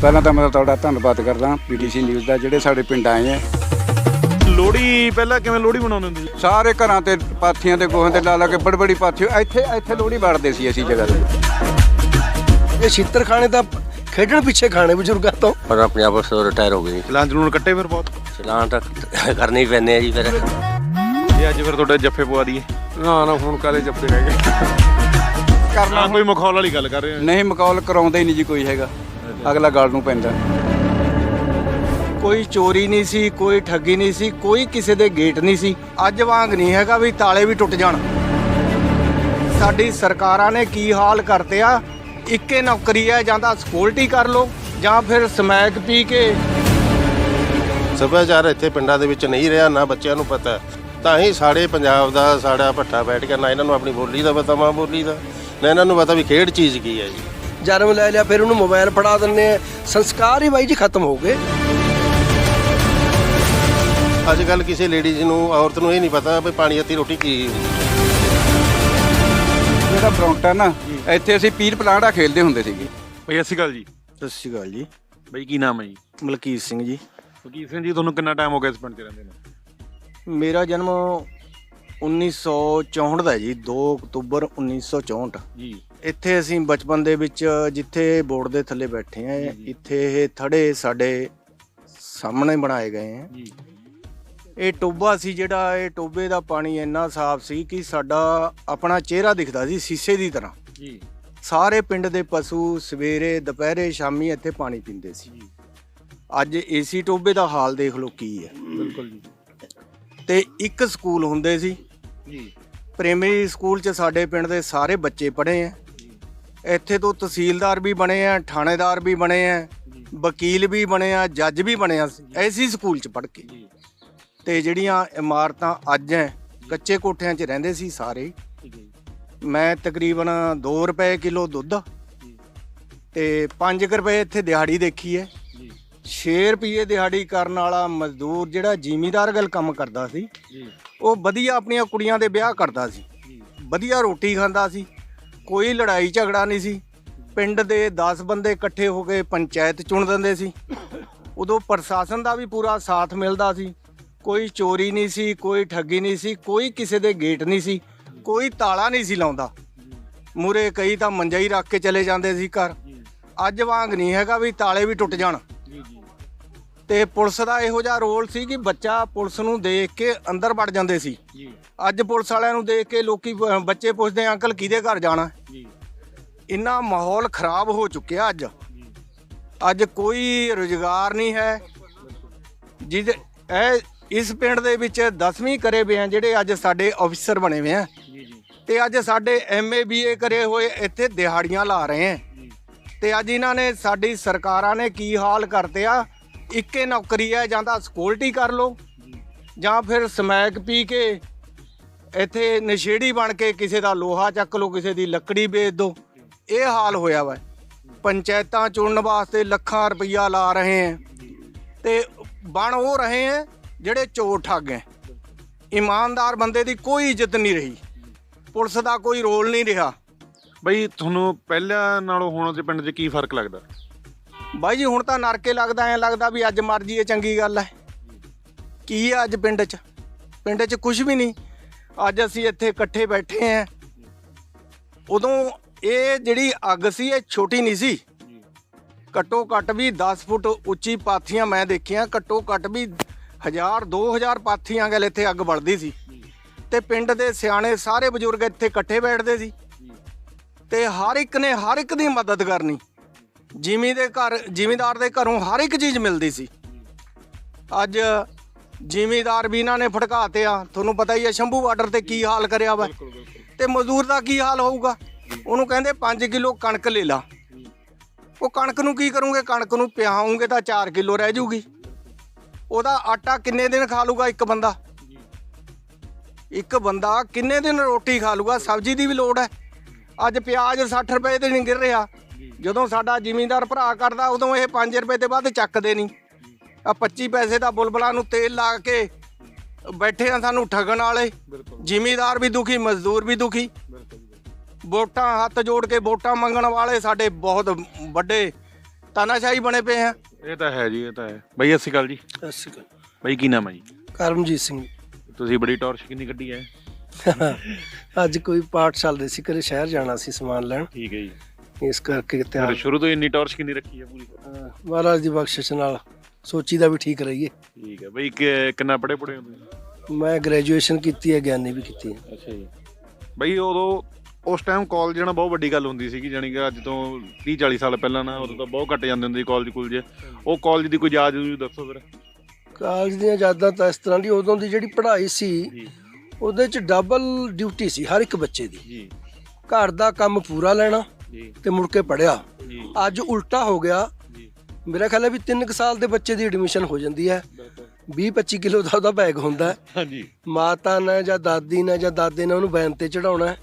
ਪਹਿਲਾਂ ਤਾਂ ਮੈਂ ਤੁਹਾਡਾ ਧੰਨਵਾਦ ਕਰਦਾ ਪੀਟੀਸੀ ਨਿਊਜ਼ ਦਾ ਜਿਹੜੇ ਸਾਡੇ ਪਿੰਡ ਆਏ ਆ ਲੋਹੜੀ ਪਹਿਲਾਂ ਕਿਵੇਂ ਲੋਹੜੀ ਮਨਾਉਂਦੇ ਹੁੰਦੇ ਸੀ? ਸਾਰੇ ਘਰਾਂ ਤੇ ਪਾਥੀਆਂ ਤੇ ਗੋਹਾਂ ਤੇ ਲਾ ਲਾ ਕੇ ਬੜੀ ਬੜੀ ਪਾਥੀ ਇੱਥੇ ਇੱਥੇ ਲੋਹੜੀ ਵੜਦੇ ਸੀ ਅਸੀਂ ਜਗ੍ਹਾ ਤੇ। ਇਹ ਛਿੱਤਰ ਖਾਣੇ ਤਾਂ ਖੇਡਣ ਪਿੱਛੇ ਖਾਣੇ ਬਜ਼ੁਰਗਾਂ ਤੋਂ। ਪਰ ਆਪਣੇ ਆਪ ਤੋਂ ਰਿਟਾਇਰ ਹੋ ਗਏ ਚਲਾਨ ਚਲੂਣ ਕੱਟੇ ਫਿਰ ਬਹੁਤ? ਚਲਾਨ ਤਾਂ ਕਰਨੇ ਹੀ ਪੈਂਦੇ ਆ ਜੀ ਫਿਰ। ਇਹ ਅੱਜ ਫਿਰ ਤੁਹਾਡੇ ਜੱਫੇ ਪਵਾ ਦਈਏ। ਨਾ ਨਾ ਹੁਣ ਕਾਲੇ ਜੱਫੇ ਰਹਿ ਗਏ? ਕਰਨਾ ਕੋਈ ਮਖੌਲ ਵਾਲੀ ਗੱਲ ਕਰ ਰਹੇ ਨਹੀਂ ਮਕੌਲ ਕਰਾਉਂਦਾ ਹੀ ਨਹੀਂ ਜੀ ਕੋਈ ਹੈਗਾ। ਅਗਲਾ ਗੱਲ ਨੂੰ ਪੈਂਦਾ। ਕੋਈ ਚੋਰੀ ਨਹੀਂ ਸੀ, ਕੋਈ ਠੱਗੀ ਨਹੀਂ ਸੀ, ਕੋਈ ਕਿਸੇ ਦੇ ਗੇਟ ਨਹੀਂ ਸੀ। ਅੱਜ ਵਾਂਗ ਨਹੀਂ ਹੈਗਾ ਵੀ ਤਾਲੇ ਵੀ ਟੁੱਟ ਜਾਣ। ਸਾਡੀ ਸਰਕਾਰਾਂ ਨੇ ਕੀ ਹਾਲ ਕਰਤੇ ਆ? ਇੱਕੇ ਨੌਕਰੀ ਹੈ ਜਾਂ ਤਾਂ ਸਕਿਉਰਟੀ ਕਰ ਲਓ, ਜਾਂ ਫਿਰ ਸਮੈਕ ਪੀ ਕੇ। ਸੱਭਿਆਚਾਰ ਇੱਥੇ ਪਿੰਡਾਂ ਦੇ ਵਿੱਚ ਨਹੀਂ ਰਿਹਾ, ਨਾ ਬੱਚਿਆਂ ਨੂੰ ਪਤਾ। ਤਾਂ ਹੀ ਸਾਡੇ ਪੰਜਾਬ ਦਾ ਸਾਡਾ ਭੱਠਾ ਬੈਠ ਗਿਆ, ਨਾ ਇਹਨਾਂ ਨੂੰ ਆਪਣੀ ਬੋਲੀ ਦਾ ਪਤਾ, ਮਾਂ ਬੋਲੀ ਦਾ। ਨਾ ਇਹਨਾਂ ਨੂੰ ਪਤਾ ਵੀ ਖੇਡ ਚੀਜ਼ ਕੀ ਹੈ ਜੀ। ਜਨਮ ਲੈ ਲਿਆ ਫਿਰ ਉਹਨੂੰ ਮੋਬਾਈਲ ਫੜਾ ਦਿੰਨੇ ਆ। ਸੰਸਕਾਰ ਹੀ ਬਾਈ ਜੀ ਖਤਮ ਹੋ ਗਏ। ਅੱਜ ਕੱਲ ਕਿਸੇ ਲੇਡੀਜ਼ ਨੂੰ ਔਰਤ ਨੂੰ ਇਹ ਨਹੀਂ ਪਤਾ ਵੀ ਪਾਣੀ ਅੱਤੀ ਰੋਟੀ ਕੀ ਜਿਹੜਾ ਬਰੌਂਟਾ ਨਾ ਇੱਥੇ ਅਸੀਂ ਪੀਰ ਪਲਾਂਡਾ ਖੇਡਦੇ ਹੁੰਦੇ ਸੀਗੇ। ਬਈ ਅਸੀਂ ਗੱਲ ਜੀ। ਸਤਿ ਸ਼੍ਰੀ ਅਕਾਲ ਜੀ। ਬਈ ਕੀ ਨਾਮ ਹੈ ਜੀ? ਮਲਕੀਤ ਸਿੰਘ ਜੀ। ਫਕੀਰ ਸਿੰਘ ਜੀ ਤੁਹਾਨੂੰ ਕਿੰਨਾ ਟਾਈਮ ਹੋ ਗਿਆ ਇਸ ਪਿੰਡ 'ਚ ਰਹਿੰਦੇ ਨੂੰ? ਮੇਰਾ ਜਨਮ 1964 ਦਾ ਹੈ ਜੀ 2 ਅਕਤੂਬਰ 1964 ਜੀ। ਇੱਥੇ ਅਸੀਂ ਬਚਪਨ ਦੇ ਵਿੱਚ ਜਿੱਥੇ ਬੋਰਡ ਦੇ ਥੱਲੇ ਬੈਠੇ ਆ ਇੱਥੇ ਇਹ ਥੜੇ ਸਾਡੇ ਸਾਹਮਣੇ ਬਣਾਏ ਗਏ ਆ ਇਹ ਟੋਬਾ ਸੀ ਜਿਹੜਾ ਇਹ ਟੋਬੇ ਦਾ ਪਾਣੀ ਇੰਨਾ ਸਾਫ਼ ਸੀ ਕਿ ਸਾਡਾ ਆਪਣਾ ਚਿਹਰਾ ਦਿਖਦਾ ਸੀ ਸੀਸੇ ਦੀ ਤਰ੍ਹਾਂ। ਜੀ। ਸਾਰੇ ਪਿੰਡ ਦੇ ਪਸ਼ੂ ਸਵੇਰੇ ਦੁਪਹਿਰੇ ਸ਼ਾਮੀ ਇੱਥੇ ਪਾਣੀ ਪੀਂਦੇ ਸੀ। ਅੱਜ ਏਸੀ ਟੋਬੇ ਦਾ ਹਾਲ ਦੇਖ ਲਓ ਕੀ ਹੈ। ਬਿਲਕੁਲ ਜੀ। ਤੇ ਇੱਕ ਸਕੂਲ ਹੁੰਦੇ ਸੀ। ਜੀ। ਪ੍ਰਾਇਮਰੀ ਸਕੂਲ 'ਚ ਸਾਡੇ ਪਿੰਡ ਦੇ ਸਾਰੇ ਬੱਚੇ ਪੜ੍ਹੇ ਆ ਇੱਥੇ ਤੋਂ ਤਹਿਸੀਲਦਾਰ ਵੀ ਬਣੇ ਆ ਥਾਣੇਦਾਰ ਵੀ ਬਣੇ ਆ ਵਕੀਲ ਵੀ ਬਣੇ ਆ ਜੱਜ ਵੀ ਬਣੇ ਆ ਐਸੀ ਸਕੂਲ 'ਚ ਪੜ੍ਹ ਕੇ। ਤੇ ਜਿਹੜੀਆਂ ਇਮਾਰਤਾਂ ਅੱਜ ਐ ਕੱਚੇ ਕੋਠਿਆਂ 'ਚ ਰਹਿੰਦੇ ਸੀ ਸਾਰੇ। ਮੈਂ ਤਕਰੀਬਨ 2 ਰੁਪਏ ਕਿਲੋ ਦੁੱਧ ਤੇ 5 ਰੁਪਏ ਇੱਥੇ ਦਿਹਾੜੀ ਦੇਖੀ ਜੀ। 6 ਰੁਪਏ ਦਿਹਾੜੀ ਕਰਨ ਵਾਲਾ ਮਜ਼ਦੂਰ ਜਿਹੜਾ ਜ਼ਿਮੀਦਾਰ ਗੱਲ ਕੰਮ ਕਰਦਾ ਸੀ ਉਹ ਵਧੀਆ ਆਪਣੀਆਂ ਕੁੜੀਆਂ ਦੇ ਵਿਆਹ ਕਰਦਾ ਸੀ। ਵਧੀਆ ਰੋਟੀ ਖਾਂਦਾ ਸੀ। ਕੋਈ ਲੜਾਈ ਝਗੜਾ ਨਹੀਂ ਸੀ। ਪਿੰਡ ਦੇ 10 ਬੰਦੇ ਇਕੱਠੇ ਹੋ ਕੇ ਪੰਚਾਇਤ ਚੁਣ ਦਿੰਦੇ ਸੀ। ਉਦੋਂ ਪ੍ਰਸ਼ਾਸਨ ਦਾ ਵੀ ਪੂਰਾ ਸਾਥ ਮਿਲਦਾ ਸੀ। ਕੋਈ ਚੋਰੀ ਨਹੀਂ ਸੀ, ਕੋਈ ਠੱਗੀ ਨਹੀਂ ਸੀ, ਕੋਈ ਕਿਸੇ ਦੇ ਗੇਟ ਨਹੀਂ ਸੀ, ਕੋਈ ਤਾਲਾ ਨਹੀਂ ਸੀ ਲਾਉਂਦਾ। ਮੂਰੇ ਕਈ ਤਾਂ ਮੰਜਾ ਹੀ ਰੱਖ ਕੇ ਚਲੇ ਜਾਂਦੇ ਸੀ ਘਰ। ਅੱਜ ਵਾਂਗ ਨਹੀਂ ਹੈਗਾ ਵੀ ਤਾਲੇ ਵੀ ਟੁੱਟ ਜਾਣ। ਤੇ ਪੁਲਿਸ ਦਾ ਇਹੋ ਜਿਹਾ ਰੋਲ ਸੀ ਕਿ ਬੱਚਾ ਪੁਲਿਸ ਨੂੰ ਦੇਖ ਕੇ ਅੰਦਰ ਵੜ ਜਾਂਦੇ ਸੀ। ਜੀ। ਅੱਜ ਪੁਲਿਸ ਵਾਲਿਆਂ ਨੂੰ ਦੇਖ ਕੇ ਲੋਕੀ ਬੱਚੇ ਪੁੱਛਦੇ ਆ, ਅੰਕਲ ਕਿਹਦੇ ਘਰ ਜਾਣਾ? ਜੀ। ਇੰਨਾ ਮਾਹੌਲ ਖਰਾਬ ਹੋ ਚੁੱਕਿਆ ਅੱਜ। ਅੱਜ ਕੋਈ ਰੁਜ਼ਗਾਰ ਨਹੀਂ ਹੈ। ਜਿਹਦੇ ਇਹ ਇਸ ਪਿੰਡ ਦੇ ਵਿੱਚ 10ਵੀਂ ਕਰੇ ਹੋਏ ਆ ਜਿਹੜੇ ਅੱਜ ਸਾਡੇ ਅਫਸਰ ਬਣੇ ਹੋਏ ਆ। ਜੀ ਜੀ। ਤੇ ਅੱਜ ਸਾਡੇ ਐਮਏ ਬੀਏ ਕਰੇ ਹੋਏ ਇੱਥੇ ਦਿਹਾੜੀਆਂ ਲਾ ਰਹੇ ਆ। ਤੇ ਅੱਜ ਇਹਨਾਂ ਨੇ ਸਾਡੀ ਸਰਕਾਰਾਂ ਨੇ ਕੀ ਹਾਲ ਕਰਤੇ ਆ? ਇੱਕੇ ਨੌਕਰੀ ਹੈ ਜਾਂ ਤਾਂ ਸਕਿਉਰਟੀ ਕਰ ਲਓ, ਜਾਂ ਫਿਰ ਸਮੈਕ ਪੀ ਕੇ ਇੱਥੇ ਨਸ਼ੇੜੀ ਬਣ ਕੇ ਕਿਸੇ ਦਾ ਲੋਹਾ ਚੱਕ ਲਓ, ਕਿਸੇ ਦੀ ਲੱਕੜੀ ਵੇਚ ਦਿਓ ਇਹ ਹਾਲ ਹੋਇਆ ਵਾ। ਪੰਚਾਇਤਾਂ ਚੁਣਨ ਵਾਸਤੇ ਲੱਖਾਂ ਰੁਪਈਆ ਲਾ ਰਹੇ ਹੈ ਤੇ ਬਣ ਉਹ ਰਹੇ ਹੈ ਜਿਹੜੇ ਚੋਰ ਠੱਗ ਹੈ ਇਮਾਨਦਾਰ ਬੰਦੇ ਦੀ ਕੋਈ ਇੱਜ਼ਤ ਨਹੀਂ ਰਹੀ। ਪੁਲਿਸ ਦਾ ਕੋਈ ਰੋਲ ਨਹੀਂ ਰਿਹਾ। ਬਈ, ਤੁਹਾਨੂੰ ਪਹਿਲਾਂ ਨਾਲੋਂ ਹੁਣ ਦੇ ਪਿੰਡ 'ਚ ਕੀ ਫ਼ਰਕ ਲੱਗਦਾ? ਬਾਈ ਜੀ, ਹੁਣ ਤਾਂ ਨਰਕੇ ਲੱਗਦਾ, ਐ ਲੱਗਦਾ ਵੀ ਅੱਜ ਮਰ ਜੀਏ ਚੰਗੀ ਗੱਲ ਐ ਕੀ ਆ ਅੱਜ ਪਿੰਡ 'ਚ? ਪਿੰਡ 'ਚ ਕੁਝ ਵੀ ਨਹੀਂ। ਅੱਜ ਅਸੀਂ ਇੱਥੇ ਇਕੱਠੇ ਬੈਠੇ ਆਂ। ਉਦੋਂ ਇਹ ਜਿਹੜੀ ਅੱਗ ਸੀ, ਇਹ ਛੋਟੀ ਨਹੀਂ ਸੀ। ਘੱਟੋ ਘੱਟ ਵੀ 10 ਫੁੱਟ ਉੱਚੀ ਪਾਥੀਆਂ ਮੈਂ ਦੇਖੀਆਂ। ਘੱਟੋ ਘੱਟ ਵੀ 1000 2000 ਪਾਥੀਆਂ ਗੱਲ ਇੱਥੇ ਅੱਗ ਬਲਦੀ ਸੀ। ਤੇ ਪਿੰਡ ਦੇ ਸਿਆਣੇ ਸਾਰੇ ਬਜ਼ੁਰਗ ਇੱਥੇ ਇਕੱਠੇ ਬੈਠਦੇ ਸੀ। ਤੇ ਹਰ ਇੱਕ ਨੇ ਹਰ ਇੱਕ ਦੀ ਮਦਦ ਕਰਨੀ। ਜਿਮੀ ਦੇ ਘਰ ਜ਼ਿਮੀਦਾਰ ਦੇ ਘਰੋਂ ਹਰ ਇੱਕ ਚੀਜ਼ ਮਿਲਦੀ ਸੀ। ਅੱਜ ਜ਼ਿਮੀਦਾਰ ਵੀ ਇਹਨਾਂ ਨੇ ਫੜਕਾਤੇ ਆ ਤੁਹਾਨੂੰ ਪਤਾ ਹੀ ਹੈ ਸ਼ੰਭੂ ਬਾਰਡਰ ਤੇ ਕੀ ਹਾਲ ਕਰਿਆ ਵਾ। ਤੇ ਮਜ਼ਦੂਰ ਦਾ ਕੀ ਹਾਲ ਹੋਊਗਾ? ਉਹਨੂੰ ਕਹਿੰਦੇ 5 ਕਿਲੋ ਕਣਕ ਲੈ ਲਾ। ਉਹ ਕਣਕ ਨੂੰ ਕੀ ਕਰੂੰਗੇ? ਕਣਕ ਨੂੰ ਪਿਆਉਂਗੇ ਤਾਂ 4 ਕਿਲੋ ਰਹਿ ਜੂਗੀ। ਉਹਦਾ ਆਟਾ ਕਿੰਨੇ ਦਿਨ ਖਾ ਲੂਗਾ ਇੱਕ ਬੰਦਾ? ਇੱਕ ਬੰਦਾ ਕਿੰਨੇ ਦਿਨ ਰੋਟੀ ਖਾ ਲੂਗਾ? ਸਬਜ਼ੀ ਦੀ ਵੀ ਲੋੜ ਹੈ। ਅੱਜ ਪਿਆਜ਼ 60 ਰੁਪਏ ਤੇ ਨਹੀਂ ਗਿਰ ਰਿਹਾ। ਜਦੋਂ ਸਾਡਾ ਜ਼ਿਮੀਂਦਾਰ ਭਰਾ ਕਰਦਾ ਉਦੋਂ ਇਹ 5 ਰੁਪਏ ਤੇ ਵੱਧ ਚੱਕਦੇ ਨਹੀਂ। ਆ 25 ਪੈਸੇ ਦਾ ਬੁਲਬੁਲਾਂ ਨੂੰ ਤੇਲ ਲਾ ਕੇ ਬੈਠੇ ਆ ਸਾਨੂੰ ਠਗਣ ਵਾਲੇ। ਜ਼ਿਮੀਂਦਾਰ ਵੀ ਦੁਖੀ ਮਜ਼ਦੂਰ ਵੀ ਦੁਖੀ। ਵੋਟਾਂ ਹੱਥ ਜੋੜ ਕੇ ਵੋਟਾਂ ਮੰਗਣ ਵਾਲੇ ਸਾਡੇ ਬਹੁਤ ਵੱਡੇ ਤਾਨਾਸ਼ਾਹੀ ਬਣੇ ਪਏ ਆ। ਇਹ ਤਾਂ ਹੈ ਜੀ ਇਹ ਤਾਂ ਹੈ। ਬਈ ਅਸੀਂ ਗੱਲ ਜੀ। ਸਤਿ ਸ਼੍ਰੀ ਅਕਾਲ। ਬਈ ਕੀ ਨਾਮ ਹੈ ਜੀ? ਕਰਮਜੀਤ ਸਿੰਘ ਤੁਸੀਂ ਬੜੀ ਟੌਰਚ ਕਿੰਨੀ ਕੱਢੀ ਹੈ? ਅੱਜ ਕੋਈ ਪਾਠ ਚੱਲਦੇ ਸੀ ਕਰੇ ਸ਼ਹਿਰ ਜਾਣਾ ਸੀ ਸਮਾਨ ਲੈਣ। ਠੀਕ ਹੈ ਜੀ। ਇਸ ਕਰਕੇ ਤਿਆਰ ਸ਼ੁਰੂ ਤੋਂ ਇੰਨੀ ਟੌਰਚ ਕਿੰਨੀ ਰੱਖੀ ਹੈ ਪੂਰੀ? ਅਹ ਮਹਾਰਾਜ ਦੀ ਬਖਸ਼ਿਸ਼ ਨਾਲ ਸੋਚੀਦਾ ਵੀ ਠੀਕ ਰਹੀਏ। ਠੀਕ ਹੈ ਬਈ ਕਿ- ਕਿੰਨਾ ਪੜੇ ਪੜੇ ਹੋ ਤੁਸੀਂ? ਮੈਂ ਗ੍ਰੈਜੂਏਸ਼ਨ ਕੀਤੀ ਹੈ ਗਿਆਨੀ ਵੀ ਕੀਤੀ ਹੈ। ਅੱਛਾ ਜੀ। ਬਈ ਉਦੋਂ ਉਸ ਟਾਈਮ ਕਾਲਜ ਜਾਣਾ ਬਹੁਤ ਵੱਡੀ ਗੱਲ ਹੁੰਦੀ ਸੀਗੀ ਜਾਣੀ ਕਿ ਅੱਜ ਤੋਂ 30 40 ਸਾਲ ਪਹਿਲਾਂ ਨਾ ਉਦੋਂ ਤਾਂ ਬਹੁਤ ਘੱਟ ਜਾਂਦੇ ਹੁੰਦੇ ਸੀ ਕਾਲਜ ਕੁਲਜ। ਉਹ ਕਾਲਜ ਦੀ ਕੋਈ ਯਾਦ ਜਰੂਰ ਦੱਸੋ ਫਿਰ? ਕਾਲਜ ਦੀਆਂ ਯਾਦਾਂ ਤਾਂ ਇਸ ਤਰ੍ਹਾਂ ਦੀ ਉਦੋਂ ਦੀ ਜਿਹੜੀ ਪੜ੍ਹਾਈ ਸੀ ਜੀ। ਉਹਦੇ ਚ ਡਬਲ ਡਿਊਟੀ ਸੀ ਹਰ ਇੱਕ ਬੱਚੇ ਦੀ। ਜੀ। ਘਰ ਦਾ ਕੰਮ ਪੂਰਾ ਲੈਣਾ ਜੀ ਤੇ ਮੁੜ ਕੇ ਪੜਿਆ ਅੱਜ ਉਲਟਾ ਹੋ ਗਿਆ। ਮੇਰਾ ਖਿਆਲ ਹੈ ਵੀ 3 ਸਾਲ ਦੇ ਬੱਚੇ ਦੀ ਐਡਮਿਸ਼ਨ ਹੋ ਜਾਂਦੀ ਹੈ। ਬਿਲਕੁਲ। 20 25 ਕਿਲੋ ਦਾ ਉਹਦਾ ਬੈਗ ਹੁੰਦਾ ਹਾਂਜੀ। ਮਾਤਾ ਨੇ ਜਾਂ ਦਾਦੀ ਨੇ ਜਾਂ ਦਾਦੇ ਨੇ ਉਹਨੂੰ ਬੈਨ ਤੇ ਚੜਾਉਣਾ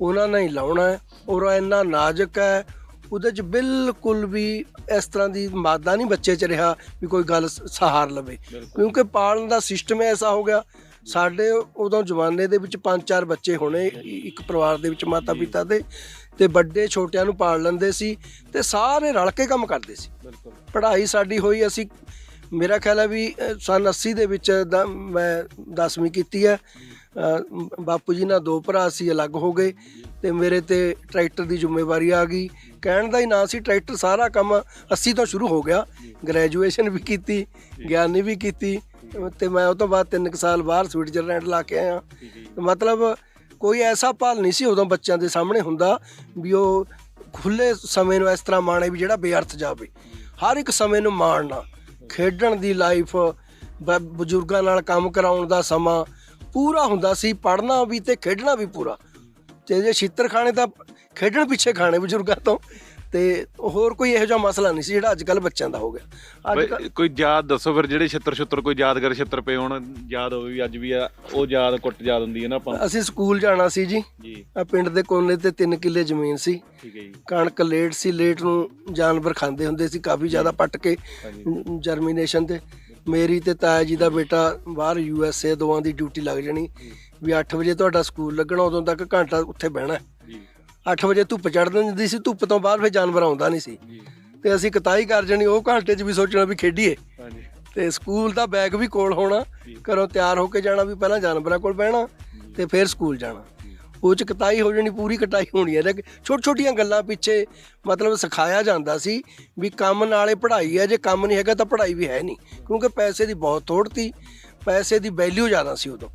ਉਹਨਾਂ ਨੇ ਹੀ ਲਾਉਣਾ ਔਰ ਇੰਨਾ ਨਾਜ਼ੁਕ ਹੈ। ਉਹਦੇ ਚ ਬਿਲਕੁਲ ਵੀ ਇਸ ਤਰ੍ਹਾਂ ਦੀ ਮਾਦਾ ਨਹੀਂ ਬੱਚੇ ਚ ਰਿਹਾ ਵੀ ਕੋਈ ਗੱਲ ਸਹਾਰ ਲਵੇ। ਕਿਉਂਕਿ ਪਾਲਣ ਦਾ ਸਿਸਟਮ ਐਸਾ ਹੋ ਗਿਆ। ਸਾਡੇ ਉਦੋਂ ਜ਼ਮਾਨੇ ਦੇ ਵਿੱਚ ਪੰਜ ਚਾਰ ਬੱਚੇ ਹੋਣੇ ਇੱਕ ਪਰਿਵਾਰ ਦੇ ਵਿੱਚ ਮਾਤਾ ਪਿਤਾ ਦੇ। ਤੇ ਵੱਡੇ ਛੋਟਿਆਂ ਨੂੰ ਪਾਲ ਲੈਂਦੇ ਸੀ ਤੇ ਸਾਰੇ ਰਲ ਕੇ ਕੰਮ ਕਰਦੇ ਸੀ। ਬਿਲਕੁਲ। ਪੜ੍ਹਾਈ ਸਾਡੀ ਹੋਈ ਅਸੀਂ ਮੇਰਾ ਖਿਆਲ ਹੈ ਵੀ ਸੰਨ 80 ਦੇ ਵਿੱਚ ਮੈਂ 10ਵੀਂ ਕੀਤੀ ਹੈ। ਬਾਪੂ ਜੀ ਨਾਲ ਦੋ ਭਰਾ ਸੀ ਅਲੱਗ ਹੋ ਗਏ ਤੇ ਮੇਰੇ ਤੇ ਟਰੈਕਟਰ ਦੀ ਜ਼ਿੰਮੇਵਾਰੀ ਆ ਗਈ। ਕਹਿਣ ਦਾ ਹੀ ਨਾਂ ਸੀ ਟਰੈਕਟਰ ਸਾਰਾ ਕੰਮ 80 ਤੋਂ ਸ਼ੁਰੂ ਹੋ ਗਿਆ। ਗ੍ਰੈਜੂਏਸ਼ਨ ਵੀ ਕੀਤੀ ਗਿਆਨੀ ਵੀ ਕੀਤੀ ਤੇ ਮੈਂ ਉਹ ਤੋਂ ਬਾਅਦ 3 ਸਾਲ ਬਾਹਰ ਸਵਿਟਜ਼ਰਲੈਂਡ ਲਾ ਕੇ ਆਇਆ। ਮਤਲਬ ਕੋਈ ਐਸਾ ਭਾਲ ਨਹੀਂ ਸੀ ਉਦੋਂ ਬੱਚਿਆਂ ਦੇ ਸਾਹਮਣੇ ਹੁੰਦਾ ਵੀ ਉਹ ਖੁੱਲੇ ਸਮੇਂ ਨੂੰ ਇਸ ਤਰ੍ਹਾਂ ਮਾਣੇ ਵੀ ਜਿਹੜਾ ਬੇਅਰਥ ਜਾਵੇ। ਹਰ ਇੱਕ ਸਮੇਂ ਨੂੰ ਮਾਣਨਾ, ਖੇਡਣ ਦੀ ਲਾਈਫ ਬਜ਼ੁਰਗਾਂ ਨਾਲ ਕੰਮ ਕਰਾਉਣ ਦਾ ਸਮਾਂ ਪੂਰਾ ਹੁੰਦਾ ਸੀ, ਪੜ੍ਹਨਾ ਵੀ ਤੇ ਖੇਡਣਾ ਵੀ ਪੂਰਾ। ਤੇ ਜੇ ਛਿੱਤਰ ਖਾਣੇ ਤਾਂ ਖੇਡਣ ਪਿੱਛੇ ਖਾਣੇ ਬਜ਼ੁਰਗਾਂ ਤੋਂ। ਤੇ ਹੋਰ ਕੋਈ ਇਹੋ ਜਿਹਾ ਮਸਲਾ ਨਹੀਂ ਸੀ ਜਿਹੜਾ ਅੱਜ ਕੱਲ ਬੱਚਿਆਂ ਦਾ ਹੋ ਗਿਆ। ਅੱਜ ਕੱਲ੍ਹ- ਕੋਈ ਯਾਦ ਦੱਸੋ ਫਿਰ ਜਿਹੜੇ ਛਿੱਤਰ ਛਿੱਤਰ ਕੋਈ ਯਾਦਗਾਰ ਛਿੱਤਰ ਪਏ ਹੋਣ ਯਾਦ ਹੋਵੇ ਵੀ ਅੱਜ ਵੀ ਆ ਉਹ ਯਾਦ ਕੁੱਟ ਯਾਦ ਹੁੰਦੀ ਹੈ ਨਾ ਆਪਾਂ ਨੂੰ। ਅਸੀਂ ਸਕੂਲ ਜਾਣਾ ਸੀ ਜੀ। ਜੀ। ਆ ਪਿੰਡ ਦੇ ਕੋਨੇ ਤੇ 3 ਕਿੱਲੇ ਜ਼ਮੀਨ ਸੀ। ਠੀਕ ਹੈ ਜੀ। ਕਣਕ ਲੇਟ ਸੀ ਲੇਟ ਨੂੰ ਜਾਨਵਰ ਖਾਂਦੇ ਹੁੰਦੇ ਸੀ ਕਾਫੀ ਜ਼ਿਆਦਾ ਪੱਟ ਕੇ ਜਰਮੀਨੇਸ਼ਨ ਤੇ। ਮੇਰੀ ਤੇ ਤਾਇਆ ਜੀ ਦਾ ਬੇਟਾ ਬਾਹਰ ਯੂ ਐਸ ਏ ਦੋਵਾਂ ਦੀ ਡਿਊਟੀ ਲੱਗ ਜਾਣੀ। ਵੀ 8 ਵਜੇ ਤੁਹਾਡਾ ਸਕੂਲ ਲੱਗਣਾ ਉਦੋਂ ਤੱਕ ਘੰਟਾ ਉੱਥੇ ਬਹਿਣਾ। 8 ਵਜੇ ਧੁੱਪ ਚੜ ਜਾਂਦੀ ਸੀ ਧੁੱਪ ਤੋਂ ਬਾਅਦ ਫਿਰ ਜਾਨਵਰ ਆਉਂਦਾ ਨਹੀਂ ਸੀ। ਤੇ ਅਸੀਂ ਕਤਾਈ ਕਰ ਜਣੀ ਉਹ ਘੰਟੇ 'ਚ ਵੀ ਸੋਚਣਾ ਵੀ ਖੇਡੀਏ। ਹਾਂਜੀ। ਤੇ ਸਕੂਲ ਦਾ ਬੈਗ ਵੀ ਕੋਲ ਹੋਣਾ ਘਰੋਂ ਤਿਆਰ ਹੋ ਕੇ ਜਾਣਾ ਵੀ ਪਹਿਲਾਂ ਜਾਨਵਰਾਂ ਕੋਲ ਬਹਿਣਾ ਤੇ ਫਿਰ ਸਕੂਲ ਜਾਣਾ। ਉਹ ਚ ਕਟਾਈ ਹੋ ਜਾਣੀ ਪੂਰੀ ਕਟਾਈ ਹੋਣੀ ਹੈ। ਛੋਟ ਛੋਟੀਆਂ ਗੱਲਾਂ ਪਿੱਛੇ ਮਤਲਬ ਸਿਖਾਇਆ ਜਾਂਦਾ ਸੀ ਵੀ ਕੰਮ ਨਾਲੇ ਪੜ੍ਹਾਈ ਹੈ ਜੇ ਕੰਮ ਨਹੀਂ ਹੈਗਾ ਤਾਂ ਪੜ੍ਹਾਈ ਵੀ ਹੈ ਨਹੀਂ। ਕਿਉਂਕਿ ਪੈਸੇ ਦੀ ਬਹੁਤ ਥੋੜ ਤੀ ਪੈਸੇ ਦੀ ਵੈਲਿਊ ਜ਼ਿਆਦਾ ਸੀ ਉਦੋਂ।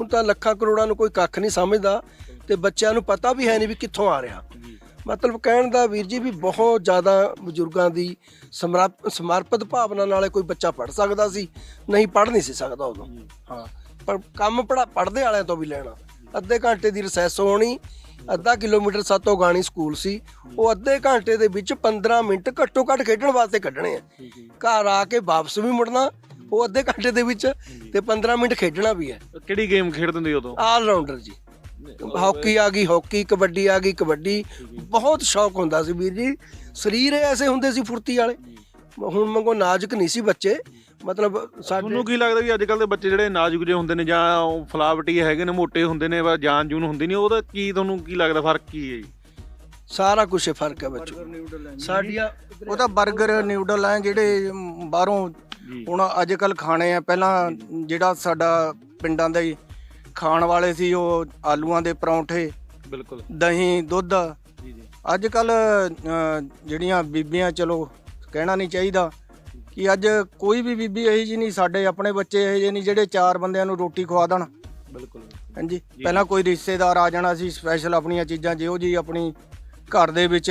ਹੁਣ ਤਾਂ ਲੱਖਾਂ ਕਰੋੜਾਂ ਨੂੰ ਕੋਈ ਕੱਖ ਨਹੀਂ ਸਮਝਦਾ। ਤੇ ਬੱਚਿਆਂ ਨੂੰ ਪਤਾ ਵੀ ਹੈ ਨਹੀਂ ਵੀ ਕਿੱਥੋਂ ਆ ਰਿਹਾ। ਮਤਲਬ ਕਹਿਣ ਦਾ ਵੀਰ ਜੀ ਵੀ ਬਹੁਤ ਜ਼ਿਆਦਾ ਬਜ਼ੁਰਗਾਂ ਦੀ ਸਮਰਪ- ਸਮਰਪਿਤ ਭਾਵਨਾ ਨਾਲ ਕੋਈ ਬੱਚਾ ਪੜ ਸਕਦਾ ਸੀ ਨਹੀਂ ਪੜ ਨਹੀਂ ਸੀ ਸਕਦਾ ਉਦੋਂ। ਹਾਂ ਪਰ ਕੰਮ ਪੜਾ ਪੜਦੇ ਵਾਲਿਆਂ ਤੋਂ ਵੀ ਲੈਣਾ। ਅੱਧੇ ਘੰਟੇ ਦੀ ਰਿਸੈਸ ਹੋਣੀ ਅੱਧਾ ਕਿਲੋਮੀਟਰ ਸਾਤੋਂ ਗਾਣੀ ਸਕੂਲ ਸੀ ਉਹ ਅੱਧੇ ਘੰਟੇ ਦੇ ਵਿੱਚ 15 ਮਿੰਟ ਘੱਟੋ ਘੱਟ ਖੇਡਣ ਵਾਸਤੇ ਕੱਢਣੇ ਆ। ਘਰ ਆ ਕੇ ਵਾਪਸ ਵੀ ਮੁੜਨਾ ਉਹ ਅੱਧੇ ਘੰਟੇ ਦੇ ਵਿੱਚ ਤੇ 15 ਮਿੰਟ ਖੇਡਣਾ ਵੀ ਹੈ। ਕਿਹੜੀ ਗੇਮ ਖੇਡਦੇ ਹੁੰਦੇ ਉਦੋਂ? ਆਲ ਰਾਉਂਡਰ ਜੀ। ਹਾਕੀ ਆ ਗਈ ਹਾਕੀ ਕਬੱਡੀ ਆ ਗਈ ਕਬੱਡੀ। ਬਹੁਤ ਸ਼ੌਕ ਹੁੰਦਾ ਸੀ ਵੀਰ ਜੀ। ਸਰੀਰ ਐਸੇ ਹੁੰਦੇ ਸੀ ਫੁਰਤੀ ਵਾਲੇ। ਹੁਣ ਮੰਗੋ ਨਾਜ਼ੁਕ ਨਹੀਂ ਸੀ ਬੱਚੇ। ਮਤਲਬ ਸਾਡੇ ਤੁਹਾਨੂੰ ਕੀ ਲੱਗਦਾ ਵੀ ਅੱਜ ਕੱਲ ਦੇ ਬੱਚੇ ਜਿਹੜੇ ਨਾਜ਼ੁਕ ਜਿਹੇ ਹੁੰਦੇ ਨੇ ਜਾਂ ਉਹ ਫਲਾਵਟੀ ਹੈਗੇ ਨੇ ਮੋਟੇ ਹੁੰਦੇ ਨੇ ਜਾਂ ਜਾਨ ਜੂਨ ਹੁੰਦੀ ਨਹੀਂ ਉਹਦਾ ਕੀ ਤੁਹਾਨੂੰ ਕੀ ਲੱਗਦਾ ਫ਼ਰਕ ਕੀ ਹੈ ਜੀ? ਸਾਰਾ ਕੁਝ ਫ਼ਰਕ ਹੈ ਬੱਚੋ। ਸਾਡੀਆਂ ਉਹ ਤਾਂ 버ਗਰ ਨਿਊਡਲ ਆ ਜਿਹੜੇ ਬਾਹਰੋਂ ਹੁਣ ਅੱਜ ਕੱਲ ਖਾਣੇ ਆ। ਪਹਿਲਾਂ ਜਿਹੜਾ ਸਾਡਾ ਪਿੰਡਾਂ ਦਾ ਹੀ ਖਾਣ ਵਾਲੇ ਸੀ ਉਹ ਆਲੂਆਂ ਦੇ ਪਰੌਂਠੇ ਬਿਲਕੁਲ। ਦਹੀਂ ਦੁੱਧ। ਜੀ ਜੀ। ਅੱਜ ਕੱਲ ਜਿਹੜੀਆਂ ਬੀਬੀਆਂ ਚਲੋ ਕਹਿਣਾ ਨਹੀਂ ਚਾਹੀਦਾ ਕਿ ਅੱਜ ਕੋਈ ਵੀ ਬੀਬੀ ਇਹੀ ਜੀ ਨਹੀਂ ਸਾਡੇ ਆਪਣੇ ਬੱਚੇ ਇਹੋ ਜਿਹੇ ਨਹੀਂ ਜਿਹੜੇ ਚਾਰ ਬੰਦਿਆਂ ਨੂੰ ਰੋਟੀ ਖਵਾ ਦੇਣ। ਬਿਲਕੁਲ ਹਾਂਜੀ। ਪਹਿਲਾਂ ਕੋਈ ਰਿਸ਼ਤੇਦਾਰ ਆ ਜਾਣਾ ਸੀ ਸਪੈਸ਼ਲ ਆਪਣੀਆਂ ਚੀਜ਼ਾਂ ਜਿਹੋ ਜੀ ਆਪਣੀ ਘਰ ਦੇ ਵਿੱਚ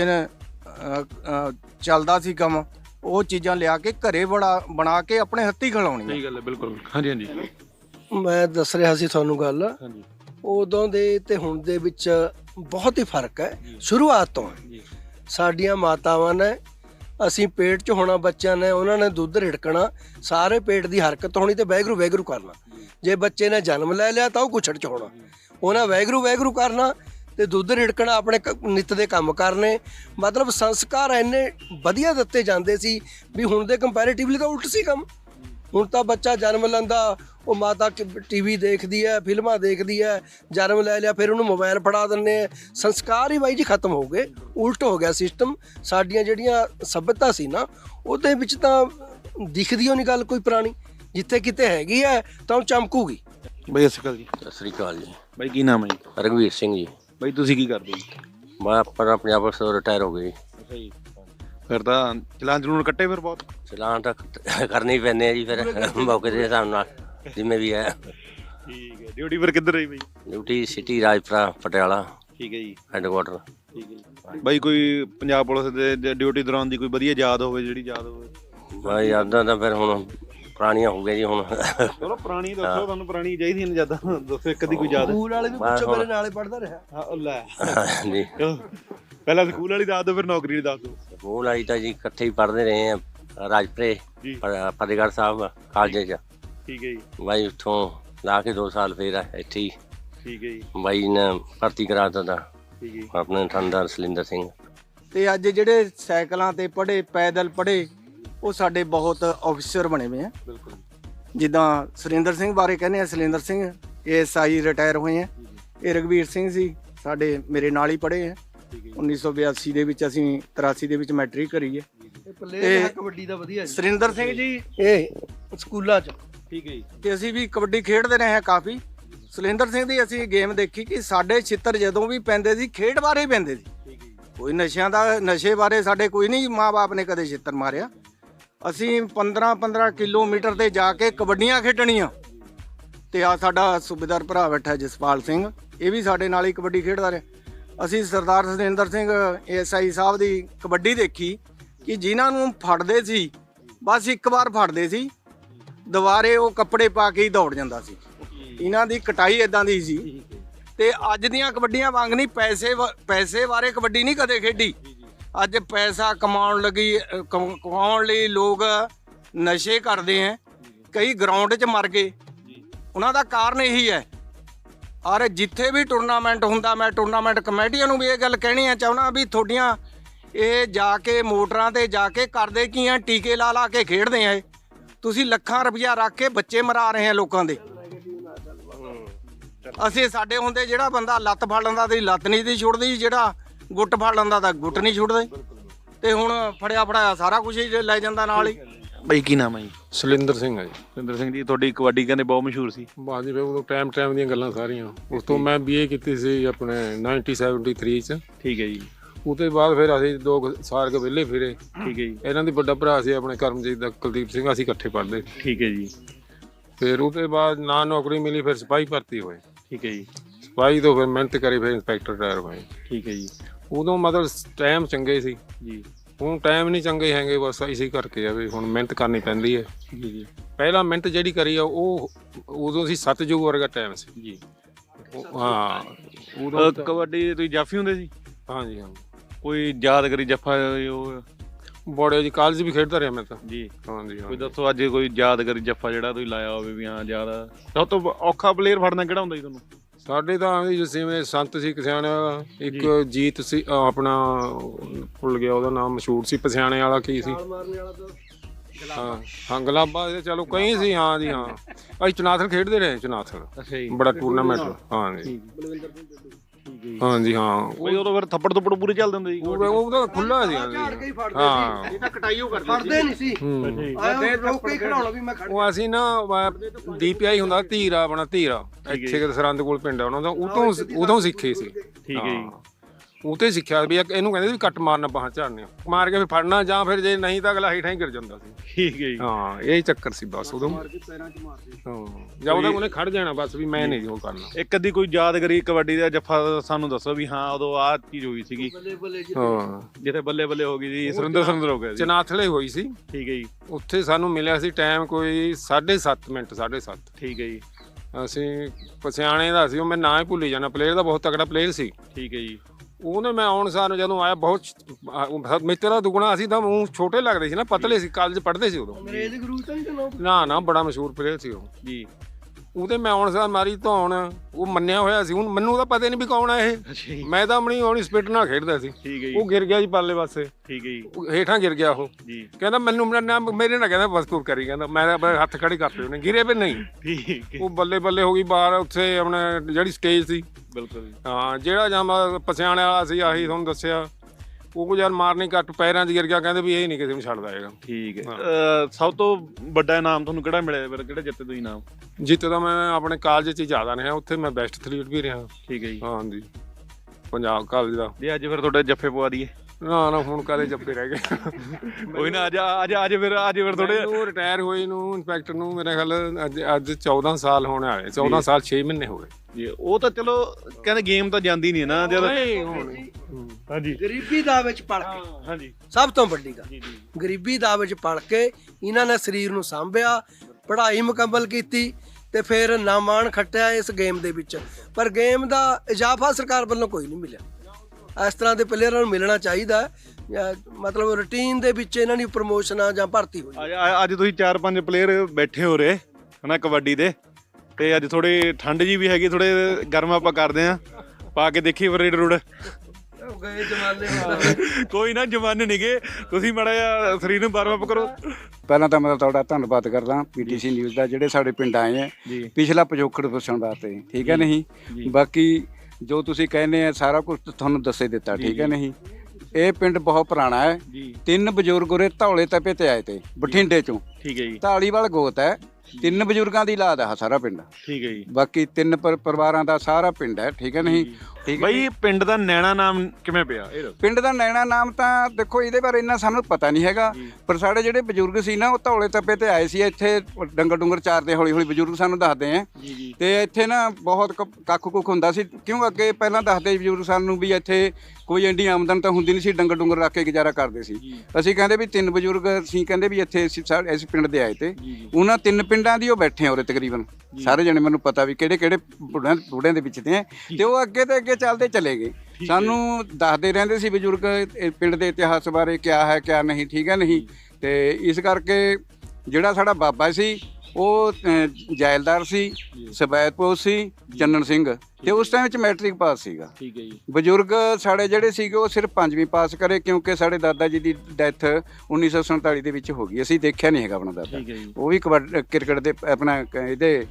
ਚੱਲਦਾ ਸੀ ਕੰਮ ਉਹ ਚੀਜ਼ਾਂ ਲਿਆ ਕੇ ਘਰੇ ਬਣਾ ਬਣਾ ਕੇ ਆਪਣੇ ਹੱਥੀਂ ਖਿਲਾਉਣੀਆਂ। ਸਹੀ ਗੱਲ ਹੈ ਬਿਲਕੁਲ। ਹਾਂਜੀ ਹਾਂਜੀ। ਮੈਂ ਦੱਸ ਰਿਹਾ ਸੀ ਤੁਹਾਨੂੰ ਗੱਲ। ਹਾਂਜੀ। ਉਦੋਂ ਦੇ ਤੇ ਹੁਣ ਦੇ ਵਿੱਚ ਬਹੁਤ ਹੀ ਫ਼ਰਕ ਹੈ। ਸ਼ੁਰੂਆਤ ਤੋਂ ਹੈ। ਜੀ। ਸਾਡੀਆਂ ਮਾਤਾਵਾਂ ਨੇ ਅਸੀਂ ਪੇਟ 'ਚ ਹੋਣਾ ਬੱਚਿਆਂ ਨੇ ਉਹਨਾਂ ਨੇ ਦੁੱਧ ਰਿੜਕਣਾ ਸਾਰੇ ਪੇਟ ਦੀ ਹਰਕਤ ਹੋਣੀ ਤੇ ਵੈਗਰੂ ਵੈਗਰੂ ਕਰਨਾ। ਜੇ। ਬੱਚੇ ਨੇ ਜਨਮ ਲੈ ਲਿਆ ਤਾਂ ਉਹ ਕੁਛੜ 'ਚ ਹੋਣਾ। ਉਹਨਾਂ ਵੈਗਰੂ ਵੈਗਰੂ ਕਰਨਾ ਤੇ ਦੁੱਧ ਰਿੜਕਣਾ ਆਪਣੇ ਨਿੱਤ ਦੇ ਕੰਮ ਕਰਨੇ। ਮਤਲਬ ਸੰਸਕਾਰ ਇੰਨੇ ਵਧੀਆ ਦਿੱਤੇ ਜਾਂਦੇ ਸੀ ਵੀ ਹੁਣ ਦੇ ਕੰਪੈਰੀਟਿਵਲੀ ਤਾਂ ਉਲਟ ਸੀ ਕੰਮ। ਹੁਣ ਤਾਂ ਬੱਚਾ ਜਨਮ ਲੈਂਦਾ ਉਹ ਮਾਤਾ ਟੀਵੀ ਦੇਖਦੀ ਹੈ ਫਿਲਮਾਂ ਦੇਖਦੀ ਹੈ ਜਨਮ ਲੈ ਲਿਆ ਫਿਰ ਉਹਨੂੰ ਮੋਬਾਈਲ ਫੜਾ ਦਿੰਨੇ ਆ ਸੰਸਕਾਰ ਹੀ ਬਾਈ ਜੀ ਖਤਮ ਹੋ ਗਏ ਉਲਟ ਹੋ ਗਿਆ ਸਿਸਟਮ ਸਾਡੀਆਂ ਜਿਹੜੀਆਂ ਸਭਿਅਤਾ ਸੀ ਨਾ ਉਹਦੇ ਵਿੱਚ ਤਾਂ ਦਿਖਦੀ ਨਹੀਂ ਗੱਲ ਕੋਈ ਪੁਰਾਣੀ ਜਿੱਥੇ ਕਿਤੇ ਹੈਗੀ ਹੈ ਤਾਂ ਉਹ ਚਮਕੂਗੀ। ਬਾਈ ਸਤਿ ਸ਼੍ਰੀ ਅਕਾਲ ਜੀ। ਸਤਿ ਸ੍ਰੀ ਅਕਾਲ ਜੀ। ਬਾਈ ਕੀ ਨਾਮ ਹੈ ਜੀ? ਰਘਵੀਰ ਸਿੰਘ ਜੀ। ਬਾਈ ਤੁਸੀਂ ਕੀ ਕਰਦੇ ਜੀ? ਮੈਂ ਆਪਣਾ ਪੰਜਾਬ ਤੋਂ ਰਿਟਾਇਰ ਹੋ ਗਈ ਅੱਛਾ ਜੀ। ਫਿਰ ਤਾਂ ਚਲਾਨ ਚਲੂਨ ਕੱਟੇ ਫਿਰ ਬਹੁਤ। ਚਲਾਨ ਤਾਂ ਕਰਨੇ ਹੀ ਆ ਜੀ ਫਿਰ ਮੌਕੇ ਦੇ ਹਿਸਾਬ ਨਾਲ ਜਿਵੇਂ ਵੀ ਹੈ। ਠੀਕ ਹੈ ਡਿਊਟੀ ਫਿਰ ਕਿੱਧਰ ਰਹੀ ਬਾਈ? Duty city Rajpura Patiala. ਠੀਕ ਹੈ ਜੀ। ਹੈੱਡਕੁਆਟਰ। ਠੀਕ ਹੈ ਜੀ। ਬਾਈ ਕੋਈ ਪੰਜਾਬ ਪੁਲਿਸ ਦੇ ਡਿਊਟੀ ਦੌਰਾਨ ਦੀ ਕੋਈ ਵਧੀਆ ਯਾਦ ਹੋਵੇ ਜਿਹੜੀ ਯਾਦ ਹੋਵੇ? ਮੈਂ ਯਾਦਾਂ ਤਾਂ ਫਿਰ ਹੁਣ ਪੁਰਾਣੀਆਂ ਹੋ ਗਈਆਂ ਜੀ ਹੁਣ। ਚਲੋ ਪੁਰਾਣੀ ਦੱਸੋ ਤੁਹਾਨੂੰ ਪੁਰਾਣੀ ਚਾਹੀਦੀ ਨੇ ਯਾਦਾਂ ਦੱਸੋ ਇੱਕ ਅੱਧੀ ਕੋਈ ਯਾਦ ਸਕੂਲ ਵਾਲੇ ਵੀ ਪੁੱਛੋ ਮੇਰੇ ਨਾਲੇ ਪੜਦਾ ਰਿਹਾ। ਹਾਂ ਉਹ ਲੈ। ਜੀ ਚਲੋ ਪਹਿਲਾਂ ਸਕੂਲ ਵਾਲੀ ਦੱਸ ਦਿਓ ਫਿਰ ਨੌਕਰੀ ਦੀ ਦੱਸ ਦਿਓ। ਸਕੂਲ ਆਈ ਤਾਂ ਜੀ ਇਕੱਠੇ ਹੀ ਪੜ੍ਹਦੇ ਰਹੇ ਆ ਰਾਜਪੁਰੇ ਫਤਿਹਗੜ੍ਹ ਸਾਹਿਬ ਕਾਲਜ ਚ। ਠੀਕ ਹੈ ਜੀ। ਬਾਈ ਉੱਥੋਂ ਲਾ ਕੇ 2 ਸਾਲ ਫੇਰ ਇੱਥੇ ਹੀ। ਠੀਕ ਹੈ ਜੀ। ਬਾਈ ਨੇ ਭਰਤੀ ਕਰਾ ਦਿੱਤਾ। ਠੀਕ ਹੈ ਜੀ। ਆਪਣੇ ਥਾਣੇਦਾਰ ਸਲਿੰਦਰ ਸਿੰਘ। ਤੇ ਅੱਜ ਜਿਹੜੇ ਸਾਈਕਲਾਂ ਤੇ ਪੜੇ ਪੈਦਲ ਪੜੇ ਉਹ ਸਾਡੇ ਬਹੁਤ ਅਫਸਰ ਬਣੇ ਹੋਏ ਆ। ਬਿਲਕੁਲ ਜਿੱਦਾਂ ਸੁਰਿੰਦਰ ਸਿੰਘ ਬਾਰੇ ਕਹਿੰਦੇ ਆ ਸੁਰਿੰਦਰ ਸਿੰਘ ਏਐਸਆਈ ਰਿਟਾਇਰ ਹੋਏ ਆ। ਇਹ ਰਗਵੀਰ ਸਿੰਘ ਸੀ ਸਾਡੇ ਮੇਰੇ ਨਾਲ ਹੀ ਪੜੇ ਆ। 1982 ਦੇ ਵਿੱਚ ਅਸੀਂ 83 ਦੇ ਵਿੱਚ ਮੈਟ੍ਰਿਕ ਕਰੀ ਹੈ। ਪਲੇਅਰ ਕਬੱਡੀ ਦਾ ਵਧੀਆ ਜੀ। ਸੁਰਿੰਦਰ ਸਿੰਘ ਜੀ ਇਹ ਸਕੂਲਾਂ 'ਚ। ਠੀਕ ਹੈ ਜੀ। ਤੇ ਅਸੀਂ ਵੀ ਕਬੱਡੀ ਖੇਡਦੇ ਰਹੇ ਹਾਂ ਕਾਫੀ। ਸੁਰਿੰਦਰ ਸਿੰਘ ਦੀ ਅਸੀਂ ਗੇਮ ਦੇਖੀ ਕਿ ਸਾਡੇ ਛਿੱਤਰ ਜਦੋਂ ਵੀ ਪੈਂਦੇ ਸੀ ਖੇਡ ਬਾਰੇ ਹੀ ਪੈਂਦੇ ਸੀ। ਕੋਈ ਨਸ਼ਿਆਂ ਦਾ ਨਸ਼ੇ ਬਾਰੇ ਸਾਡੇ ਕੋਈ ਨਹੀਂ ਮਾਪੇ ਨੇ ਕਦੇ ਛਿੱਤਰ ਮਾਰਿਆ। ਅਸੀਂ 15 15 ਕਿਲੋਮੀਟਰ ਤੇ ਜਾ ਕੇ ਕਬੱਡੀਆਂ ਖੇਡਣੀਆਂ। ਤੇ ਆ ਸਾਡਾ ਸੂਬੇਦਾਰ ਭਰਾ ਬੈਠਾ ਜਸਪਾਲ ਸਿੰਘ। ਇਹ ਵੀ ਸਾਡੇ ਨਾਲ ਹੀ ਕਬੱਡੀ ਖੇਡਦਾ ਰਿਹਾ। ਅਸੀਂ ਸਰਦਾਰ ਸੁਰਿੰਦਰ ਸਿੰਘ, ਏਐਸਆਈ ਸਾਹਿਬ ਦੀ ਕਬੱਡੀ ਦੇਖੀ ਕਿ ਜਿਨ੍ਹਾਂ ਨੂੰ ਫੜਦੇ ਸੀ, ਬਸ ਇੱਕ ਵਾਰ ਫੜਦੇ ਸੀ, ਦੁਬਾਰੇ ਉਹ ਕੱਪੜੇ ਪਾ ਕੇ ਹੀ ਦੌੜ ਜਾਂਦਾ ਸੀ। ਇਹਨਾਂ ਦੀ ਕਟਾਈ ਇਦਾਂ ਦੀ ਸੀ। ਤੇ ਅੱਜ ਦੀਆਂ ਕਬੱਡੀਆਂ ਵਾਂਗ ਨਹੀਂ, ਪੈਸੇ ਵਾ- ਪੈਸੇ ਬਾਰੇ ਕਬੱਡੀ ਨਹੀਂ ਕਦੇ ਖੇਡੀ। ਅੱਜ ਪੈਸਾ ਕਮਾਉਣ ਲੱਗੀ ਅ, ਕਮ- ਕਮਾਉਣ ਲਈ ਲੋਕ ਨਸ਼ੇ ਕਰਦੇ ਹੈ ਕਈ ਗਰਾਊਂਡ 'ਚ ਮਰ ਗਏ। ਉਹਨਾਂ ਦਾ ਕਾਰਨ ਇਹੀ ਹੈ ਔਰ ਜਿੱਥੇ ਵੀ ਟੂਰਨਾਮੈਂਟ ਹੁੰਦਾ ਮੈਂ ਟੂਰਨਾਮੈਂਟ ਕਮੇਟੀਆਂ ਨੂੰ ਵੀ ਇਹ ਗੱਲ ਕਹਿਣੀ ਆ ਚਾਹੁੰਦਾ ਵੀ ਤੁਹਾਡੀਆਂ ਇਹ ਜਾ ਕੇ ਮੋਟਰਾਂ ਤੇ ਜਾ ਕੇ ਕਰਦੇ ਕੀ ਆ ਟੀਕੇ ਲਾ ਲਾ ਕੇ ਖੇਡਦੇ ਆ ਇਹ ਤੁਸੀਂ ਲੱਖਾਂ ਰੁਪਇਆ ਰੱਖ ਕੇ ਬੱਚੇ ਮਰਾ ਰਹੇ ਆ ਲੋਕਾਂ ਦੇ। ਅਸੀਂ ਸਾਡੇ ਹੁੰਦੇ ਜਿਹੜਾ ਬੰਦਾ ਲੱਤ ਫੜ ਲੈਂਦਾ ਤੇ ਲੱਤ ਨਹੀਂ ਦੀ ਛੁੱਟਦੀ ਜਿਹੜਾ ਗੁੱਟ ਫੜ ਲੈਂਦਾ ਤਾਂ ਗੁੱਟ ਨਹੀਂ ਛੁੱਟਦੇ। ਤੇ ਹੁਣ ਫੜਿਆ ਫੜਾਇਆ ਸਾਰਾ ਕੁਝ ਹੀ ਲੈ ਜਾਂਦਾ ਨਾਲ ਹੀ। ਬਾਈ ਕੀ ਨਾਮ ਹੈ ਜੀ? ਸੁਲਿੰਦਰ ਸਿੰਘ ਹੈ ਜੀ। ਸੁਰਿੰਦਰ ਸਿੰਘ ਜੀ ਤੁਹਾਡੀ ਕਬੱਡੀ ਕਹਿੰਦੇ ਬਹੁਤ ਮਸ਼ਹੂਰ ਸੀ। ਬਾਜੀ ਵੇ ਉਦੋਂ ਟਾਈਮ ਟਾਈਮ ਦੀਆਂ ਗੱਲਾਂ ਸਾਰੀਆਂ। ਉਸ ਤੋਂ ਮੈਂ ਬੀਏ ਕੀਤੀ ਸੀ ਆਪਣੇ 1973 ਚ। ਠੀਕ ਹੈ ਜੀ। ਉਤੇ ਬਾਅਦ ਫਿਰ ਅਸੀਂ ਦੋ ਕੁ ਸਾਲ ਕੇ ਵਿਹਲੇ ਫਿਰੇ। ਠੀਕ ਹੈ ਜੀ। ਇਹਨਾਂ ਦੀ ਵੱਡਾ ਭਰਾ ਸੀ ਆਪਣੇ ਕਰਮਜੀਤ ਦਾ ਕੁਲਦੀਪ ਸਿੰਘ ਅਸੀਂ ਇਕੱਠੇ ਪੜ੍ਹਦੇ। ਸੀ। ਠੀਕ ਹੈ ਜੀ। ਫਿਰ ਉਤੇ ਬਾਅਦ ਨਾ ਨੌਕਰੀ ਮਿਲੀ ਫਿਰ ਸਿਪਾਹੀ ਭਰਤੀ ਹੋਏ। ਠੀਕ ਹੈ ਜੀ। ਸਿਪਾਹੀ ਤੋਂ ਫਿਰ ਮਿਹਨਤ ਕਰੀ ਫਿਰ ਇੰਸਪੈਕਟਰ ਟਾਇਰ ਹੋਏ। ਠੀਕ ਹੈ ਜੀ। ਉਦੋਂ ਮਤਲਬ ਟਾਈਮ ਚੰਗੇ ਸੀ। ਜੀ। ਹੁਣ ਟਾਈਮ ਨਹੀਂ ਚੰਗੇ ਹੈਗੇ ਬਸ ਇਸੇ ਕਰਕੇ ਆ ਵੀ ਹੁਣ ਮਿਹਨਤ ਕਰਨੀ ਪੈਂਦੀ ਹੈ। ਜੀ ਜੀ। ਪਹਿਲਾਂ ਮਿਹਨਤ ਜਿਹੜੀ ਕਰੀ ਆ ਉਹ ਉਦੋਂ ਸੀ ਸਤਜੁਗ ਵਰਗਾ ਟਾਈਮ ਸੀ। ਜੀ। ਹਾਂ। ਉਦੋਂ ਕਬੱਡੀ ਦੇ ਤੁਸੀਂ ਜਾਫੀ ਹੁੰਦੇ ਸੀ? ਹਾਂਜੀ ਹਾਂ ਕੋਈ ਯਾਦਗਰੀ ਜੱਫਾ ਉਹ? ਬੜੇ ਜੀ ਕਾਲਜ ਵੀ ਖੇਡਦਾ ਰਿਹਾ ਮੈਂ ਤਾਂ। ਜੀ। ਹਾਂਜੀ ਕੋਈ ਹਾਂ ਦੱਸੋ ਅੱਜ ਕੋਈ ਯਾਦਗਰੀ ਜੱਫਾ ਜਿਹੜਾ ਤੁਸੀਂ ਲਾਇਆ ਹੋਵੇ ਵੀ ਹਾਂ ਯਾਦ ਸਭ ਤੋਂ ਔਖਾ ਪਲੇਅਰ ਫੜਨਾ ਕਿਹੜਾ ਹੁੰਦਾ ਜੀ ਤੁਹਾਨੂੰ? ਸਾਡੇ ਤਾਂ ਆਂਦੀ ਜਿਵੇਂ ਸੰਤ ਸੀ ਕਿਸਾਨ ਇੱਕ ਜੀਤ ਸੀ ਅਹ ਆਪਣਾ ਭੁੱਲ ਗਿਆ ਉਹਦਾ ਨਾਮ ਮਸ਼ਹੂਰ ਸੀ ਪਸਿਆਣੇ ਵਾਲਾ ਕੀ ਸੀ? ਹਾਂ ਹਾਂ ਗਲਾਬਾ ਚਲੋ ਕਈ ਸੀ ਹਾਂ ਜੀ ਹਾਂ। ਅਸੀਂ ਚਨਾਥਲ ਖੇਡਦੇ ਰਹੇ ਚਨਾਥਲ। ਅੱਛਾ ਜੀ। ਬੜਾ ਟੂਰਨਾਮੈਂਟ ਹਾਂ ਜੀ। ਜੀ ਹਾਂ। ਬਈ ਉਦੋਂ ਫਿਰ ਥੱਪੜ ਥੱਪੜ ਪੂਰੇ ਚੱਲਦੇ ਹੁੰਦੇ ਸੀ ਉਹ ਉਹ ਤਾਂ ਖੁੱਲਾ ਸੀ ਹਾਂ ਜੀ ਹਾਂ। ਇਹ ਤਾਂ ਕਟਾਈਓ ਕਰਦੇ ਫੜਦੇ ਨਹੀਂ ਸੀ। ਹੂੰ। ਆਏ ਰੋਕ ਕੇ ਖੜਾਉਣਾ ਵੀ ਮੈਂ ਖੜ ਉਹ ਅਸੀਂ ਨਾ ਡੀਪੀਆਈ ਹੁੰਦਾ ਧੀਰਾ ਆਪਣਾ ਧੀਰਾ। ਇੱਥੇ ਕਿ ਸਰੰਦ ਕੋਲ ਪਿੰਡ ਆ ਉਹਨਾਂ ਦਾ ਉਦੋਂ ਉਦੋਂ ਸਿੱਖੇ ਸੀ। ਠੀਕ ਹੈ ਜੀ। ਉਹ ਤੇ ਸਿੱਖਿਆ ਵੀ ਇੱਕ ਇਹਨੂੰ ਕਹਿੰਦੇ ਵੀ ਕੱਟ ਮਾਰਨਾ ਬਾਹਾਂ ਝਾੜਨੇ ਮਾਰ ਕੇ ਫਿਰ ਫੜਨਾ ਜਾਂ ਫਿਰ ਜੇ ਨਹੀਂ ਤਾਂ ਅਗਲਾ ਹੇਠਾਂ ਹੀ ਗਿਰ ਜਾਂਦਾ ਸੀ। ਠੀਕ ਹੈ ਜੀ। ਹਾਂ ਇਹ ਚੱਕਰ ਸੀ ਬਸ ਉਦੋਂ। ਹਾਂ ਜਾਂ ਉਹਦਾ ਉਹਨੇ ਖੜ ਜਾਣਾ ਬਸ ਵੀ ਮੈਂ ਨਹੀਂ ਉਹ ਕਰਨਾ। ਇੱਕ ਅੱਧੀ ਕੋਈ ਯਾਦਗਰੀ ਕਬੱਡੀ ਦਾ ਜੱਫਾ ਸਾਨੂੰ ਦੱਸੋ ਵੀ ਹਾਂ ਉਦੋਂ ਆਹ ਚੀਜ਼ ਹੋਈ ਸੀਗੀ। ਹਾਂ। ਜਿੱਥੇ ਬੱਲੇ ਬੱਲੇ ਹੋ ਗਈ ਸੀ ਸੁਰਿੰਦਰ ਸੁਰਿੰਦਰ ਹੋ ਗਿਆ ਸੀ। ਚਨਾਥਲੇ ਹੋਈ ਸੀ। ਠੀਕ ਹੈ ਜੀ। ਉੱਥੇ ਸਾਨੂੰ ਮਿਲਿਆ ਸੀ ਟਾਈਮ ਕੋਈ 7.5 ਮਿੰਟ 7.5 ਠੀਕ ਹੈ ਜੀ। ਅਸੀਂ ਪਸਿਆਣੇ ਦਾ ਸੀ ਉਹ ਮੈਂ ਨਾਂ ਹੀ ਭੁੱਲੀ ਜਾਣਾ ਪਲੇਅਰ ਦਾ ਬਹੁਤ ਤਕੜਾ ਪਲੇਅਰ ਸੀ। ਠੀਕ ਹੈ ਜੀ। ਉਹਨੇ ਮੈਂ ਆਉਣ ਸਾਰ ਜਦੋਂ ਆਇਆ ਬਹੁਤ ਮਿੱਤਰ ਦਾ ਦੁਗਣਾ ਸੀ ਤਾਂ ਉਹ ਛੋਟੇ ਲੱਗਦੇ ਸੀ ਨਾ ਪਤਲੇ ਸੀ ਕਾਲਜ ਪੜ੍ਹਦੇ ਸੀ ਉਦੋਂ। ਅੰਗਰੇਜ਼ ਗੁਰੂ ਤਾਂ ਨਹੀਂ ਨਾ ਨਾ ਬੜਾ ਮਸ਼ਹੂਰ ਪਲੇਅਰ ਸੀ ਉਹ। ਜੀ। ਉਹਦੇ ਮੈਂ ਆਉਣ ਸਾਰ ਮਾਰੀ ਧੌਣ ਉਹ ਮੰਨਿਆ ਹੋਇਆ ਸੀ। ਹੁਣ ਮੈਨੂੰ ਤਾਂ ਪਤਾ ਨਹੀਂ ਵੀ ਕੌਣ ਆ ਇਹ। ਮੈਂ ਤਾਂ ਆਪਣੀ ਆਪਣੀ ਸਪਿਟ ਨਾਲ ਖੇਡਦਾ ਸੀ। ਜੀ। ਉਹ ਗਿਰ ਗਿਆ ਜੀ ਪਰਲੇ ਪਾਸੇ। ਠੀਕ ਹੈ ਜੀ। ਹੇਠਾਂ ਗਿਰ ਗਿਆ ਉਹ। ਜੀ। ਕਹਿੰਦਾ ਮੈਨੂੰ ਮੇਰਾ ਨਾਲ ਕਹਿੰਦਾ ਬਸਕੂਰ ਕਰੀ ਕਹਿੰਦਾ ਮੈਂ ਹੱਥ ਖੜੇ ਕਰਤੇ ਉਹਨੇ। ਗਿਰੇ ਵੀ ਨਹੀਂ। ਠੀਕ ਉਹ ਬੱਲੇ ਬੱਲੇ ਹੋ ਗਈ ਬਾਹਰ ਉੱਥੇ ਆਪਣਾ ਜਿਹੜੀ ਸਟੇਜ ਸੀ। ਬਿਲਕੁਲ ਜੀ। ਹਾਂ ਜਿਹੜਾ ਜਾਮਾ ਪਸਿਆਣੇ ਵਾਲਾ ਸੀ ਆਹੀ ਤੁਹਾਨੂੰ ਦੱਸਿਆ। ਉਹ ਕੋ ਯਾਰ ਮਾਰਨੀ ਕੱਟ ਪੈਰਾਂ 'ਚ ਗਿਰ ਗਿਆ ਕਹਿੰਦੇ ਵੀ ਇਹ ਨਹੀਂ ਕਿਸੇ ਨੂੰ ਛੱਡਦਾ ਹੈਗਾ। ਠੀਕ ਹੈ। ਅਹ, ਸਭ ਤੋਂ ਵੱਡਾ ਇਨਾਮ ਤੁਹਾਨੂੰ ਕਿਹੜਾ ਮਿਲਿਆ ਫਿਰ? ਕਿਹੜਾ ਜਿੱਤੇ ਤੁਸੀਂ ਇਨਾਮ? ਜਿੱਤ ਤਾਂ ਮੈਂ ਆਪਣੇ ਕਾਲਜ 'ਚ ਹੀ ਜ਼ਿਆਦਾ ਰਿਹਾ ਉੱਥੇ ਮੈਂ ਬੈਸਟ ਐਥਲੀਟ ਵੀ ਰਿਹਾ। ਠੀਕ ਹੈ ਜੀ। ਹਾਂਜੀ ਪੰਜਾਬ ਕਾਲਜ ਦਾ। ਜੀ ਅੱਜ ਫਿਰ ਤੁਹਾਡੇ ਜੱਫੇ ਪਵਾ ਦਈਏ। ਨਾ ਨਾ ਹੁਣ ਕਾਲੇ ਜੱਪੇ ਰਹਿ ਗਏ? ਕੋਈ ਨਾ ਅੱਜ ਅੱਜ ਅੱਜ ਫਿਰ ਅੱਜ ਫਿਰ ਥੋੜੇ ਥੋੜੇ ਰਿਟਾਇਰ ਹੋਏ ਨੂੰ ਇੰਸਪੈਕਟਰ ਨੂੰ ਮੇਰੇ ਖਿਆਲ ਅੱਜ ਅੱਜ 14 ਸਾਲ ਹੋਣੇ ਵਾਲੇ 14 ਸਾਲ 6 ਮਹੀਨੇ ਹੋ ਗਏ। ਜੀ ਉਹ ਤਾਂ ਚਲੋ ਕਹਿੰਦੇ ਗੇਮ ਤਾਂ ਜਾਂਦੀ ਨਹੀਂ ਨਾ ਜਦ ਨਹੀਂ ਹੁਣ ਹਾਂਜੀ। ਗਰੀਬੀ ਦਾ ਵਿੱਚ ਪੜ ਕੇ। ਹਾਂਜੀ। ਸਭ ਤੋਂ ਵੱਡੀ ਗੱਲ। ਗਰੀਬੀ ਦਾ ਵਿੱਚ ਪੜ ਕੇ ਇਹਨਾਂ ਨੇ ਸਰੀਰ ਨੂੰ ਸਾਂਭਿਆ ਪੜ੍ਹਾਈ ਮੁਕੰਮਲ ਕੀਤੀ ਤੇ ਫਿਰ ਨਾਮਾਨ ਖੱਟਿਆ ਇਸ ਗੇਮ ਦੇ ਵਿੱਚ। ਪਰ ਗੇਮ ਦਾ ਇਜਾਫਾ ਸਰਕਾਰ ਵੱਲੋਂ ਕੋਈ ਨਹੀਂ ਮਿਲਿਆ। ਇਸ ਤਰ੍ਹਾਂ ਦੇ ਪਲੇਅਰਾਂ ਨੂੰ ਮਿਲਣਾ ਚਾਹੀਦਾ। ਜਾਂ ਮਤਲਬ ਰੁਟੀਨ ਦੇ ਵਿੱਚ ਇਹਨਾਂ ਦੀ ਪ੍ਰਮੋਸ਼ਨਾਂ ਜਾਂ ਭਰਤੀ ਹੋਈ। ਅੱਜ ਅੱਜ ਤੁਸੀਂ ਚਾਰ ਪੰਜ ਪਲੇਅਰ ਬੈਠੇ ਹੋ ਰਹੇ ਹਨਾ ਕਬੱਡੀ ਦੇ। ਤੇ ਅੱਜ ਥੋੜੀ ਠੰਡ ਜੀ ਵੀ ਹੈਗੀ ਥੋੜੇ ਗਰਮ ਆਪਾਂ ਕਰਦੇ ਆ। ਪਾ ਕੇ ਦੇਖੀ ਰੇਡ ਰੂਡ। ਗਏ ਜਮਾਨੇ ਕੋਈ ਨਾ ਜਵਾਨ ਨਹੀਂਗੇ ਤੁਸੀਂ ਮਾੜਾ ਜਿਹਾ ਸਰੀਰ ਨੂੰ ਵਾਰਮ ਅਪ ਕਰੋ। ਪਹਿਲਾਂ ਤਾਂ ਮੈਂ ਤੁਹਾਡਾ ਧੰਨਵਾਦ ਕਰਦਾ ਪੀਟੀਸੀ ਨਿਊਜ਼ ਦਾ ਜਿਹੜੇ ਸਾਡੇ ਪਿੰਡ ਆਏ ਆ। ਜੀ। ਪਿਛਲਾ ਪਿਛੋਕੜ ਪੁੱਛਣ ਵਾਸਤੇ। ਠੀਕ ਹੈ ਨਹੀਂ? ਬਾਕੀ ਜੋ ਤੁਸੀਂ ਕਹਿੰਦੇ ਆ ਸਾਰਾ ਕੁਝ ਤੁਹਾਨੂੰ ਦੱਸੇ ਦਿੱਤਾ ਠੀਕ ਹੈ ਨਹੀਂ? ਇਹ ਪਿੰਡ ਬਹੁਤ ਪੁਰਾਣਾ ਹੈ। ਤਿੰਨ ਬਜ਼ੁਰਗ ਉਰੇ ਧੌਲੇ ਤਪੇ ਤੇ ਆਏ ਤੇ ਬਠਿੰਡੇ ਚੋਂ। ਠੀਕ ਹੈ ਜੀ। ਢਾਲੀਵਾਲ ਗੋਤ ਹੈ। ਤਿੰਨ ਬਜ਼ੁਰਗਾਂ ਦੀ ਲਾਦ ਆ ਸਾਰਾ ਪਿੰਡ। ਠੀਕ ਹੈ ਜੀ। ਬਾਕੀ ਤਿੰਨ ਪਰ- ਪਰਿਵਾਰਾਂ ਦਾ ਸਾਰਾ ਪਿੰਡ ਹੈ ਠੀਕ ਹੈ ਨਹੀਂ? ਠੀਕ ਹੈ ਬਈ ਪਿੰਡ ਦਾ ਨੈਣਾ ਨਾਮ ਕਿਵੇਂ ਪਿਆ? ਇਹ ਦੱਸੋ। ਪਿੰਡ ਦਾ ਨੈਣਾ ਨਾਮ ਤਾਂ ਦੇਖੋ ਇਹਦੇ ਬਾਰੇ ਇੰਨਾ ਸਾਨੂੰ ਪਤਾ ਨਹੀਂ ਹੈਗਾ। ਪਰ ਸਾਡੇ ਜਿਹੜੇ ਬਜ਼ੁਰਗ ਸੀ ਨਾ ਉਹ ਧੌਲੇ ਤੱਪੇ ਤੇ ਆਏ ਸੀ। ਇੱਥੇ ਡੰਗਰ ਡੁੰਗਰ ਚਾਰਦੇ ਹੌਲੀ ਹੌਲੀ ਬਜ਼ੁਰਗ ਸਾਨੂੰ ਦੱਸਦੇ ਆ ਤੇ ਇੱਥੇ ਨਾ ਬਹੁਤ ਕੱਖ ਕੁੱਖ ਹੁੰਦਾ ਸੀ। ਕਿਉਂ ਅੱਗੇ ਪਹਿਲਾਂ ਦੱਸਦੇ ਬਜ਼ੁਰਗ ਸਾਨੂੰ ਵੀ ਇੱਥੇ ਕੋਈ ਐਡੀ ਆਮਦਨ ਤਾਂ ਹੁੰਦੀ ਨਹੀਂ ਸੀ ਡੰਗਰ ਡੁੰਗਰ ਰੱਖ ਕੇ ਗੁਜ਼ਾਰਾ ਕਰਦੇ ਸੀ। ਅਸੀਂ ਕਹਿੰਦੇ ਵੀ ਤਿੰਨ ਬਜ਼ੁਰਗ ਸੀ ਕਹਿੰਦੇ ਵੀ ਇੱਥੇ ਇਸ ਪਿੰਡ ਦੇ ਆਏ ਤੇ। ਉਹਨਾਂ ਤਿੰਨ ਪਿੰਡਾਂ ਦੀ ਉਹ ਬੈਠੇ ਉਰੇ ਤਕਰੀਬਨ। ਸਾਰੇ ਜਣੇ ਮੈਨੂੰ ਪਤਾ ਵੀ ਕਿਹੜੇ ਕਿਹੜੇ ਬੁੜਿਆਂ ਬੁੜਿਆਂ ਦੇ ਵਿੱਚ ਤੇ ਤੇ ਉਹ ਅੱਗੇ ਤੇ ਅੱਗੇ ਚੱਲਦੇ ਚਲੇ ਗਏ। ਸਾਨੂੰ ਦੱਸਦੇ ਰਹਿੰਦੇ ਸੀ ਬਜ਼ੁਰਗ ਇਹ ਪਿੰਡ ਦੇ ਇਤਿਹਾਸ ਬਾਰੇ ਕਿਆ ਹੈ ਕਿਆ ਨਹੀਂ ਠੀਕ ਹੈ ਨਹੀਂ? ਤੇ ਇਸ ਕਰਕੇ ਜਿਹੜਾ ਸਾਡਾ ਬਾਬਾ ਸੀ ਉਹ ਅਹ, ਜੈਲਦਾਰ ਸੀ ਸਬੈਤਪੁਰ ਸੀ ਚੰਨਣ ਸਿੰਘ। ਤੇ ਉਸ ਟਾਈਮ ਵਿੱਚ ਮੈਟ੍ਰਿਕ ਪਾਸ ਸੀਗਾ। ਠੀਕ ਹੈ ਜੀ। ਬਜ਼ੁਰਗ ਸਾਡੇ ਜਿਹੜੇ ਸੀਗੇ ਉਹ ਸਿਰਫ ਪੰਜਵੀਂ ਪਾਸ ਕਰੇ ਕਿਉਂਕਿ ਸਾਡੇ ਦਾਦਾ ਜੀ ਦੀ ਡੈਥ 1947 ਦੇ ਵਿੱਚ ਹੋ ਗਈ। ਅਸੀਂ ਦੇਖਿਆ ਨਹੀਂ ਹੈਗਾ ਆਪਣਾ ਦਾਦਾ। ਠੀਕ ਹੈ ਜੀ। ਉਹ ਵੀ ਕਬੱਡ ਕ੍ਰਿਕਟ ਦੇ ਆਪਣਾ ਕ- ਇਹਦੇ